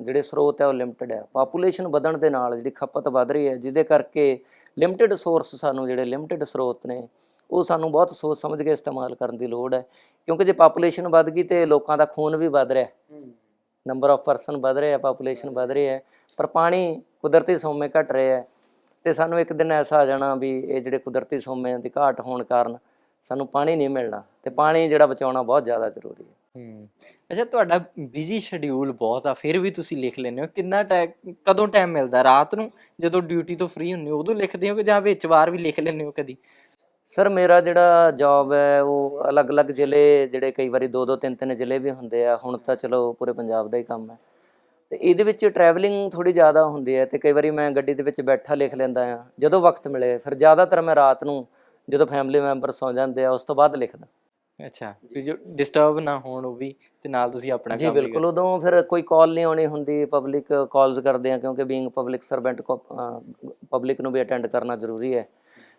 ਜਿਹੜੇ ਸਰੋਤ ਹੈ ਉਹ ਲਿਮਟਿਡ ਹੈ। ਪਾਪੂਲੇਸ਼ਨ ਵਧਣ ਦੇ ਨਾਲ ਜਿਹੜੀ ਖਪਤ ਵੱਧ ਰਹੀ ਹੈ ਜਿਹਦੇ ਕਰਕੇ ਲਿਮਟਿਡ ਸੋਰਸ ਸਾਨੂੰ ਜਿਹੜੇ ਲਿਮਟਿਡ ਸਰੋਤ ਨੇ ਉਹ ਸਾਨੂੰ ਬਹੁਤ ਸੋਚ ਸਮਝ ਕੇ ਇਸਤੇਮਾਲ ਕਰਨ ਦੀ ਲੋੜ ਹੈ। ਕਿਉਂਕਿ ਜੇ ਪਾਪੂਲੇਸ਼ਨ ਵੱਧ ਗਈ ਤੇ ਲੋਕਾਂ ਦਾ ਖੂਨ ਵੀ ਵੱਧ ਰਿਹਾ ਨੰਬਰ ਆਫ ਪਰਸਨ ਵੱਧ ਰਿਹਾ ਪਾਪੂਲੇਸ਼ਨ ਵੱਧ ਰਹੀ ਹੈ। ਪਰ ਪਾਣੀ ਕੁਦਰਤੀ ਸੋਮੇ ਘਟ ਰਹੇ ਹੈ। ਤੇ ਸਾਨੂੰ ਇੱਕ ਦਿਨ ਐਸਾ ਆ ਜਾਣਾ ਵੀ ਇਹ ਜਿਹੜੇ ਕੁਦਰਤੀ ਸੋਮਿਆਂ ਦੀ ਘਾਟ ਹੋਣ ਕਾਰਨ ਸਾਨੂੰ ਪਾਣੀ ਨਹੀਂ ਮਿਲਣਾ ਤੇ ਪਾਣੀ ਜਿਹੜਾ ਬਚਾਉਣਾ ਬਹੁਤ ਜ਼ਿਆਦਾ ਜ਼ਰੂਰੀ ਹੈ। ਹੂੰ। ਅੱਛਾ ਤੁਹਾਡਾ ਬਿਜ਼ੀ ਸ਼ਡਿਊਲ ਬਹੁਤ ਆ ਫਿਰ ਵੀ ਤੁਸੀਂ ਲਿਖ ਲੈਂਦੇ ਹੋ। ਕਿੰਨਾ ਟਾਈਮ ਕਦੋਂ ਟਾਈਮ ਮਿਲਦਾ? ਰਾਤ ਨੂੰ ਜਦੋਂ ਡਿਊਟੀ ਤੋਂ ਫ੍ਰੀ ਹੁੰਦੇ ਹੋ ਉਦੋਂ ਲਿਖਦੇ ਹੋ ਕਿ ਜਾਂ ਵਿੱਚ ਵਾਰ ਵੀ ਲਿਖ ਲੈਂਦੇ ਹੋ ਕਦੀ? ਸਰ ਮੇਰਾ ਜਿਹੜਾ ਜੌਬ ਹੈ ਉਹ ਅਲੱਗ-ਅਲੱਗ ਜ਼ਿਲ੍ਹੇ ਜਿਹੜੇ ਕਈ ਵਾਰੀ ਦੋ ਦੋ ਤਿੰਨ ਤਿੰਨ ਜ਼ਿਲ੍ਹੇ ਵੀ ਹੁੰਦੇ ਆ। ਹੁਣ ਤਾਂ ਚਲੋ ਪੂਰੇ ਪੰਜਾਬ ਦਾ ਹੀ ਕੰਮ ਹੈ। ਤੇ ਇਹਦੇ ਵਿੱਚ ਟਰੈਵਲਿੰਗ ਥੋੜੀ ਜ਼ਿਆਦਾ ਹੁੰਦੀ ਹੈ ਤੇ ਕਈ ਵਾਰੀ ਮੈਂ ਗੱਡੀ ਦੇ ਵਿੱਚ ਬੈਠਾ ਲਿਖ ਲੈਂਦਾ ਆ ਜਦੋਂ ਵਕਤ ਮਿਲੇ ਫਿਰ ਜ਼ਿਆਦਾਤਰ ਮੈਂ ਰਾਤ ਨੂੰ ਜਦੋਂ ਫੈਮਿਲੀ ਮੈਂਬਰ ਸੌ ਜਾਂਦੇ ਆ ਉਸ ਤੋਂ ਬਾਅਦ ਲਿਖਦਾ। ਅੱਛਾ ਵੀ ਜੋ ਡਿਸਟਰਬ ਨਾ ਹੋਣ ਉਹ ਵੀ ਤੇ ਨਾਲ ਤੁਸੀਂ ਆਪਣਾ ਜੀ ਕੰਮ ਵੀ ਬਿਲਕੁਲ ਉਦੋਂ ਫਿਰ ਕੋਈ ਕਾਲ ਨਹੀਂ ਆਉਣੀ ਹੁੰਦੀ ਪਬਲਿਕ ਕਾਲਸ ਕਰਦੇ ਆ ਕਿਉਂਕਿ ਬੀਇੰਗ ਪਬਲਿਕ ਸਰਵੈਂਟ ਪਬਲਿਕ ਨੂੰ ਵੀ ਅਟੈਂਡ ਕਰਨਾ ਜ਼ਰੂਰੀ ਹੈ।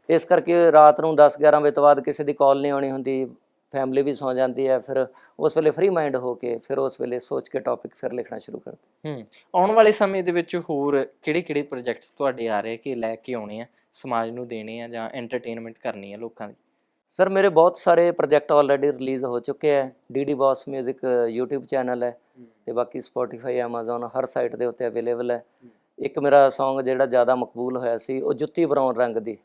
ਤੇ ਇਸ ਕਰਕੇ ਰਾਤ ਨੂੰ 10 11 ਵਜੇ ਤੋਂ ਬਾਅਦ ਕਿਸੇ ਦੀ ਕਾਲ ਨਹੀਂ ਆਉਣੀ ਹੁੰਦੀ ਫੈਮਿਲੀ ਵੀ ਸੌ ਜਾਂਦੀ ਹੈ ਫਿਰ ਉਸ ਵੇਲੇ ਫ੍ਰੀ ਮਾਈਂਡ ਹੋ ਕੇ ਫਿਰ ਉਸ ਵੇਲੇ ਸੋਚ ਕੇ ਟੌਪਿਕ ਫਿਰ ਲਿਖਣਾ ਸ਼ੁਰੂ ਕਰਦੇ ਹੂੰ ਆਉਣ ਵਾਲੇ ਸਮੇਂ ਦੇ ਵਿੱਚ ਹੋਰ ਕਿਹੜੇ ਕਿਹੜੇ ਪ੍ਰੋਜੈਕਟਸ ਤੁਹਾਡੇ ਆ ਰਹੇ ਕਿ ਲੈ ਕੇ ਆਉਣੇ ਆ ਸਮਾਜ ਨੂੰ ਦੇਣੇ ਆ ਜਾਂ ਐਂਟਰਟੇਨਮੈਂਟ ਕਰਨੀ ਆ ਲੋਕਾਂ ਦੀ? ਸਰ ਮੇਰੇ ਬਹੁਤ ਸਾਰੇ ਪ੍ਰੋਜੈਕਟ ਆਲਰੇਡੀ ਰਿਲੀਜ਼ ਹੋ ਚੁੱਕੇ ਹੈ ਡੀਡੀ ਬੌਸ 뮤직 YouTube ਚੈਨਲ ਹੈ ਤੇ ਬਾਕੀ Spotify Amazon ਹਰ ਸਾਈਟ ਦੇ ਉੱਤੇ ਅਵੇਲੇਬਲ ਹੈ। ਇੱਕ ਮੇਰਾ Song ਜਿਹੜਾ ਜ਼ਿਆਦਾ ਮਕਬੂਲ ਹੋਇਆ ਸੀ ਉਹ ਜੁੱਤੀ ਬਰਾਉਨ ਰੰਗ ਦੀ।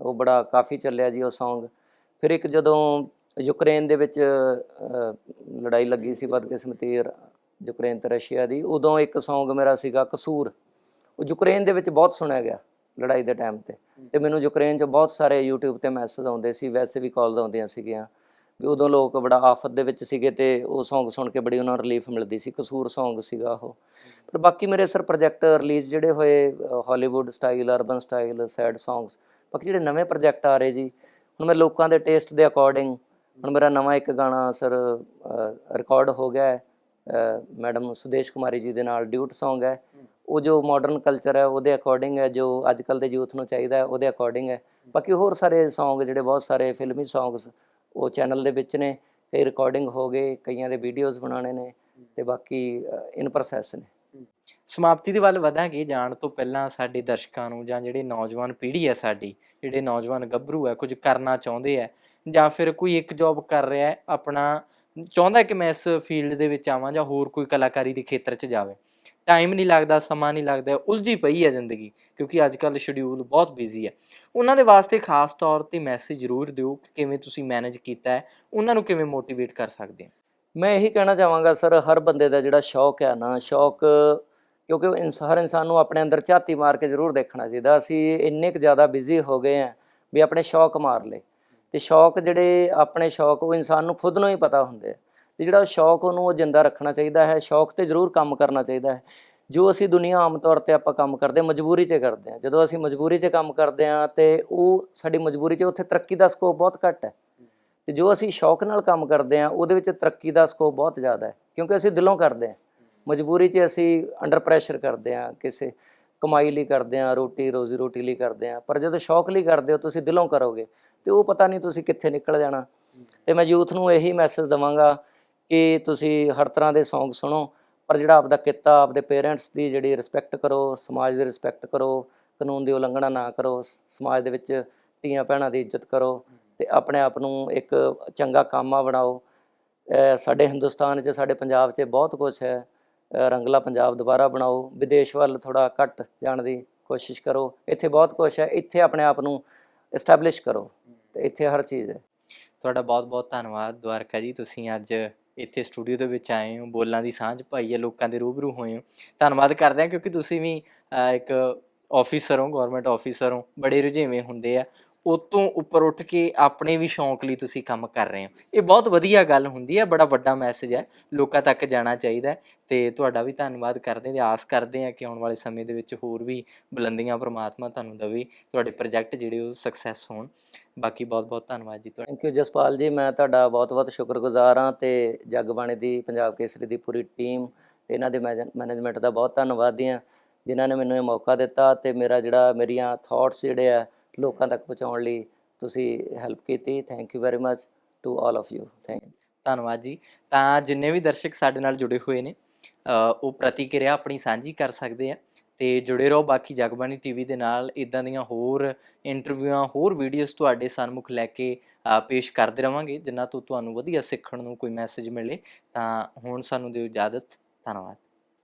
ਉਹ ਬੜਾ ਕਾਫੀ ਚੱਲਿਆ ਜੀ ਉਹ Song ਫਿਰ ਇੱਕ ਜਦੋਂ ਯੂਕਰੇਨ ਦੇ ਵਿੱਚ ਲੜਾਈ ਲੱਗੀ ਸੀ ਬਦਕਿਸਮਤੀ ਯੂਕਰੇਨ ਤੇ ਰਸ਼ੀਆ ਦੀ। ਉਦੋਂ ਇੱਕ Song ਮੇਰਾ ਸੀਗਾ, ਕਸੂਰ। ਉਹ ਯੂਕਰੇਨ ਦੇ ਵਿੱਚ ਬਹੁਤ ਸੁਣਿਆ ਗਿਆ ਲੜਾਈ ਦੇ ਟਾਈਮ ਤੇ। ਤੇ ਮੈਨੂੰ ਯੂਕਰੇਨ 'ਚ ਬਹੁਤ ਸਾਰੇ YouTube ਤੇ ਮੈਸੇਜ ਆਉਂਦੇ ਸੀ, ਵੈਸੇ ਵੀ ਕਾਲਸ ਆਉਂਦੀਆਂ ਸੀਗੀਆਂ। ਵੀ ਉਦੋਂ ਲੋਕ ਬੜਾ ਆਫਤ ਦੇ ਵਿੱਚ ਸੀਗੇ ਤੇ ਉਹ Song ਸੁਣ ਕੇ ਬੜੀ ਉਹਨਾਂ ਨੂੰ ਰਿਲੀਫ ਮਿਲਦੀ ਸੀ, ਕਸੂਰ Song ਸੀਗਾ ਉਹ। ਪਰ ਬਾਕੀ ਮੇਰੇ ਸਰ ਪ੍ਰੋਜੈਕਟ ਰਿਲੀਜ਼ ਜਿਹੜੇ ਹੋਏ Hollywood style urban style sad Songs, ਬਾਕੀ ਜਿਹੜੇ ਨਵੇਂ ਪ੍ਰੋਜੈਕਟ ਆ ਰਹੇ ਜੀ, ਹੁਣ ਮੈਂ ਲੋਕਾਂ ਦੇ ਟੇਸਟ ਦੇ ਅਕੋਰਡਿੰਗ ਹੁਣ ਮੇਰਾ ਨਵਾਂ ਇੱਕ ਗਾਣਾ ਸਰ ਰਿਕਾਰਡ ਹੋ ਗਿਆ ਹੈ। ਮੈਡਮ ਸੁਦੇਸ਼ ਕੁਮਾਰੀ ਜੀ ਦੇ ਨਾਲ ਡਿਊਟ Song ਹੈ। ਉਹ ਜੋ ਮਾਡਰਨ ਕਲਚਰ ਹੈ, ਉਹਦੇ ਅਕੋਰਡਿੰਗ ਹੈ। ਜੋ ਅੱਜ ਕੱਲ ਦੇ ਯੂਥ ਨੂੰ ਚਾਹੀਦਾ ਹੈ, ਉਹਦੇ ਅਕੋਰਡਿੰਗ ਹੈ। ਬਾਕੀ ਹੋਰ ਸਾਰੇ Song, ਜਿਹੜੇ ਬਹੁਤ ਸਾਰੇ ਫਿਲਮੀ Songs, ਉਹ ਚੈਨਲ ਦੇ ਵਿੱਚ ਨੇ। ਕਈ ਰਿਕਾਰਡਿੰਗ ਹੋ ਗਏ, ਕਈਆਂ ਦੇ ਵੀਡੀਓਜ਼ ਬਣਾਉਣੇ ਨੇ ਤੇ ਬਾਕੀ ਇਨ ਪ੍ਰੋਸੈਸ ਨੇ। ਸਮਾਪਤੀ ਦੇ ਵੱਲ ਵਧਾਂਗੇ। ਜਾਣ ਤੋਂ ਪਹਿਲਾਂ ਸਾਡੇ ਦਰਸ਼ਕਾਂ ਨੂੰ ਜਾਂ ਜਿਹੜੇ ਨੌਜਵਾਨ ਪੀੜ੍ਹੀ ਹੈ ਸਾਡੀ, ਜਿਹੜੇ ਨੌਜਵਾਨ ਗੱਭਰੂ ਹੈ, ਕੁਝ ਕਰਨਾ ਚਾਹੁੰਦੇ ਹੈ ਜਾਂ ਫਿਰ ਕੋਈ ਇੱਕ ਜੌਬ ਕਰ ਰਿਹਾ ਹੈ, ਆਪਣਾ ਚਾਹੁੰਦਾ ਕਿ ਮੈਂ ਇਸ ਫੀਲਡ ਦੇ ਵਿੱਚ ਆਵਾਂ ਜਾਂ ਹੋਰ ਕੋਈ ਕਲਾਕਾਰੀ ਦੇ ਖੇਤਰ 'ਚ ਜਾਵੇ। ਟਾਈਮ ਨਹੀਂ ਲੱਗਦਾ, ਸਮਾਂ ਨਹੀਂ ਲੱਗਦਾ, ਉਲਝੀ ਪਈ ਹੈ ਜ਼ਿੰਦਗੀ, ਕਿਉਂਕਿ ਅੱਜ ਕੱਲ੍ਹ ਸ਼ਡਿਊਲ ਬਹੁਤ ਬਿਜ਼ੀ ਹੈ। ਉਹਨਾਂ ਦੇ ਵਾਸਤੇ ਖਾਸ ਤੌਰ ਤੇ ਮੈਸੇਜ ਜ਼ਰੂਰ ਦਿਓ ਕਿ ਕਿਵੇਂ ਤੁਸੀਂ ਮੈਨੇਜ ਕੀਤਾ ਹੈ, ਉਹਨਾਂ ਨੂੰ ਕਿਵੇਂ ਮੋਟੀਵੇਟ ਕਰ ਸਕਦੇ ਹੋ। ਮੈਂ ਇਹੀ ਕਹਿਣਾ ਚਾਹਾਂਗਾ, ਸਰ, ਹਰ ਬੰਦੇ ਦਾ ਜਿਹੜਾ ਸ਼ੌਕ ਹੈ ਨਾ, ਸ਼ੌਕ ਕਿਉਂਕਿ ਉਹ ਇਨਸ- ਹਰ ਇਨਸਾਨ ਨੂੰ ਆਪਣੇ ਅੰਦਰ ਝਾਤੀ ਮਾਰ ਕੇ ਜ਼ਰੂਰ ਦੇਖਣਾ ਚਾਹੀਦਾ। ਅਸੀਂ ਇੰਨੇ ਕੁ ਜ਼ਿਆਦਾ ਬਿਜ਼ੀ ਹੋ ਗਏ ਆ ਵੀ ਆਪਣੇ ਸ਼ੌਕ ਮਾਰ ਲਏ। ਤੇ ਸ਼ੌਕ ਜਿਹੜੇ ਆਪਣੇ ਸ਼ੌਕ ਉਹ ਇਨਸਾਨ ਨੂੰ ਖੁਦ ਨੂੰ ਹੀ ਪਤਾ ਹੁੰਦੇ ਆ। ਤੇ ਜਿਹੜਾ ਸ਼ੌਕ ਉਹਨੂੰ ਉਹ ਜਿੰਦਾ ਰੱਖਣਾ ਚਾਹੀਦਾ ਹੈ, ਸ਼ੌਕ ਤੇ ਜ਼ਰੂਰ ਕੰਮ ਕਰਨਾ ਚਾਹੀਦਾ ਹੈ। ਜੋ ਅਸੀਂ ਦੁਨੀਆ ਆਮ ਤੌਰ ਤੇ ਆਪਾਂ ਕੰਮ ਕਰਦੇ, ਮਜਬੂਰੀ 'ਚ ਕਰਦੇ ਹਾਂ ਜਦੋਂ ਅਸੀਂ ਮਜਬੂਰੀ 'ਚ ਕੰਮ ਕਰਦੇ ਹਾਂ ਤੇ ਉਹ ਸਾਡੀ ਮਜਬੂਰੀ 'ਚ ਉੱਥੇ ਤਰੱਕੀ ਦਾ ਸਕੋਪ ਬਹੁਤ ਘੱਟ ਹੈ। ਤੇ ਜੋ ਅਸੀਂ ਸ਼ੌਕ ਨਾਲ ਕੰਮ ਕਰਦੇ ਹਾਂ ਉਹਦੇ ਵਿੱਚ ਤਰੱਕੀ ਦਾ ਸਕੋਪ ਬਹੁਤ ਜ਼ਿਆਦਾ ਹੈ। ਕਿਉਂਕਿ ਅਸੀਂ ਦਿਲੋਂ ਕਰਦੇ ਹਾਂ ਮਜਬੂਰੀ 'ਚ ਅਸੀਂ ਅੰਡਰ ਪ੍ਰੈਸ਼ਰ ਕਰਦੇ ਹਾਂ ਕਿਸੇ, ਕਮਾਈ ਲਈ ਕਰਦੇ ਹਾਂ ਰੋਟੀ, ਰੋਜ਼ੀ ਰੋਟੀ ਲਈ ਕਰਦੇ ਹਾਂ ਪਰ ਜਦੋਂ ਸ਼ੌਕ ਲਈ ਕਰਦੇ ਹੋ, ਤੁਸੀਂ ਦਿਲੋਂ ਕਰੋਗੇ। ਤੇ ਉਹ ਪਤਾ ਨਹੀਂ ਤੁਸੀਂ ਕਿੱਥੇ ਨਿਕਲ ਜਾਣਾ। ਤੇ ਮੈਂ ਯੂਥ ਨੂੰ ਇਹੀ ਮੈਸੇਜ ਦਵਾਂਗਾ ਕਿ ਤੁਸੀਂ ਹਰ ਤਰ੍ਹਾਂ ਦੇ Song ਸੁਣੋ, ਪਰ ਜਿਹੜਾ ਆਪਦਾ ਕਿੱਤਾ, ਆਪਦੇ ਪੇਰੈਂਟਸ ਦੀ ਜਿਹੜੀ ਰਿਸਪੈਕਟ ਕਰੋ, ਸਮਾਜ ਦੀ ਰਿਸਪੈਕਟ ਕਰੋ, ਕਾਨੂੰਨ ਦੀ ਉਲੰਘਣਾ ਨਾ ਕਰੋ ਸਮਾਜ ਦੇ ਵਿੱਚ ਧੀਆਂ ਭੈਣਾਂ ਦੀ ਇੱਜ਼ਤ ਕਰੋ ਤੇ ਆਪਣੇ ਆਪ ਨੂੰ ਇੱਕ ਚੰਗਾ ਕਾਮਾ ਬਣਾਓ। ਸਾਡੇ ਹਿੰਦੁਸਤਾਨ 'ਚ, ਸਾਡੇ ਪੰਜਾਬ 'ਚ ਬਹੁਤ ਕੁਝ ਹੈ। ਰੰਗਲਾ ਪੰਜਾਬ ਦੁਬਾਰਾ ਬਣਾਓ। ਵਿਦੇਸ਼ ਵੱਲ ਥੋੜਾ ਘੱਟ ਜਾਣ ਦੀ ਕੋਸ਼ਿਸ਼ ਕਰੋ। ਇੱਥੇ ਬਹੁਤ ਕੁਝ ਹੈ। ਇੱਥੇ ਆਪਣੇ ਆਪ ਨੂੰ ਐਸਟੈਬਲਿਸ਼ ਕਰੋ। ਤੇ ਇੱਥੇ ਹਰ ਚੀਜ਼ ਹੈ। ਤੁਹਾਡਾ ਬਹੁਤ-ਬਹੁਤ ਧੰਨਵਾਦ ਦੁਆਰਕਾ ਜੀ ਤੁਸੀਂ ਅੱਜ ਇੱਥੇ ਸਟੂਡੀਓ ਦੇ ਵਿੱਚ ਆਏ ਹੋ ਬੋਲਾਂ ਦੀ ਸਾਂਝ ਪਾਈ ਹੈ ਲੋਕਾਂ ਦੇ ਰੂਬਰੂ ਹੋਏ ਹੋ। ਧੰਨਵਾਦ ਕਰਦੇ ਹਾਂ ਕਿਉਂਕਿ ਤੁਸੀਂ ਵੀ ਅਹ, ਇੱਕ ਆਫੀਸਰ ਹੋ ਗਵਰਨਮੈਂਟ ਆਫੀਸਰ ਹੋ ਬੜੇ ਰੁਝੇਵੇਂ ਹੁੰਦੇ ਆ। ਉਹ ਤੋਂ ਉੱਪਰ ਉੱਠ ਕੇ ਆਪਣੇ ਵੀ ਸ਼ੌਂਕ ਲਈ ਤੁਸੀਂ ਕੰਮ ਕਰ ਰਹੇ ਹੋ। ਇਹ ਬਹੁਤ ਵਧੀਆ ਗੱਲ ਹੁੰਦੀ ਹੈ, ਬੜਾ ਵੱਡਾ ਮੈਸੇਜ ਹੈ, ਲੋਕਾਂ ਤੱਕ ਜਾਣਾ ਚਾਹੀਦਾ ਹੈ ਤੇ ਤੁਹਾਡਾ ਵੀ ਧੰਨਵਾਦ ਕਰਦੇ ਹਾਂ ਤੇ ਆਸ ਕਰਦੇ ਹਾਂ ਕਿ ਆਉਣ ਵਾਲੇ ਸਮੇਂ ਦੇ ਵਿੱਚ ਹੋਰ ਵੀ ਬੁਲੰਦੀਆਂ ਪ੍ਰਮਾਤਮਾ ਤੁਹਾਨੂੰ ਦੇਵੇ, ਤੁਹਾਡੇ ਪ੍ਰੋਜੈਕਟ ਜਿਹੜੇ ਉਹ ਸਕਸੈਸ ਹੋਣ। ਬਾਕੀ ਬਹੁਤ-ਬਹੁਤ ਧੰਨਵਾਦ ਜੀ ਤੁਹਾਡਾ। ਥੈਂਕ ਯੂ ਜਸਪਾਲ ਜੀ, ਮੈਂ ਤੁਹਾਡਾ ਬਹੁਤ-ਬਹੁਤ ਸ਼ੁਕਰਗੁਜ਼ਾਰ ਹਾਂ ਤੇ ਜਗਬਾਣੀ ਦੀ, ਪੰਜਾਬ ਕੇਸਰੀ ਦੀ ਪੂਰੀ ਟੀਮ ਤੇ ਇਹਨਾਂ ਦੇ ਮੈਨੇਜਮੈਂਟ ਦਾ ਬਹੁਤ ਧੰਨਵਾਦੀ ਹਾਂ, ਜਿਨ੍ਹਾਂ ਨੇ ਮੈਨੂੰ ਇਹ ਮੌਕਾ ਦਿੱਤਾ ਤੇ ਮੇਰਾ ਜਿਹੜਾ, ਮੇਰੀਆਂ ਥਾਟਸ ਜਿਹੜੇ ਆ ਲੋਕਾਂ ਤੱਕ ਪਹੁੰਚਾਉਣ ਲਈ ਤੁਸੀਂ ਹੈਲਪ ਕੀਤੀ। Thank you very much to all of you thank ਧੰਨਵਾਦ ਜੀ। ਤਾਂ ਜਿੰਨੇ ਵੀ ਦਰਸ਼ਕ ਸਾਡੇ ਨਾਲ ਜੁੜੇ ਹੋਏ ਨੇ ਉਹ ਪ੍ਰਤੀਕਿਰਿਆ ਆਪਣੀ ਸਾਂਝੀ ਕਰ ਸਕਦੇ ਆ ਤੇ ਜੁੜੇ ਰਹੋ ਬਾਕੀ ਜਗਬਾਣੀ ਟੀਵੀ ਦੇ ਨਾਲ। ਇਦਾਂ ਦੀਆਂ ਹੋਰ ਇੰਟਰਵਿਊਆਂ ਹੋਰ ਵੀਡੀਓਜ਼ ਤੁਹਾਡੇ ਸਨਮੁਖ ਲੈ ਕੇ ਪੇਸ਼ ਕਰਦੇ ਰਵਾਂਗੇ ਜਿਨ੍ਹਾਂ ਤੋਂ ਤੁਹਾਨੂੰ ਵਧੀਆ ਸਿੱਖਣ ਨੂੰ ਕੋਈ ਮੈਸੇਜ ਮਿਲੇ, ਤਾਂ ਹੁਣ ਸਾਨੂੰ ਦਿਓ ਇਜਾਜ਼ਤ। ਧੰਨਵਾਦ।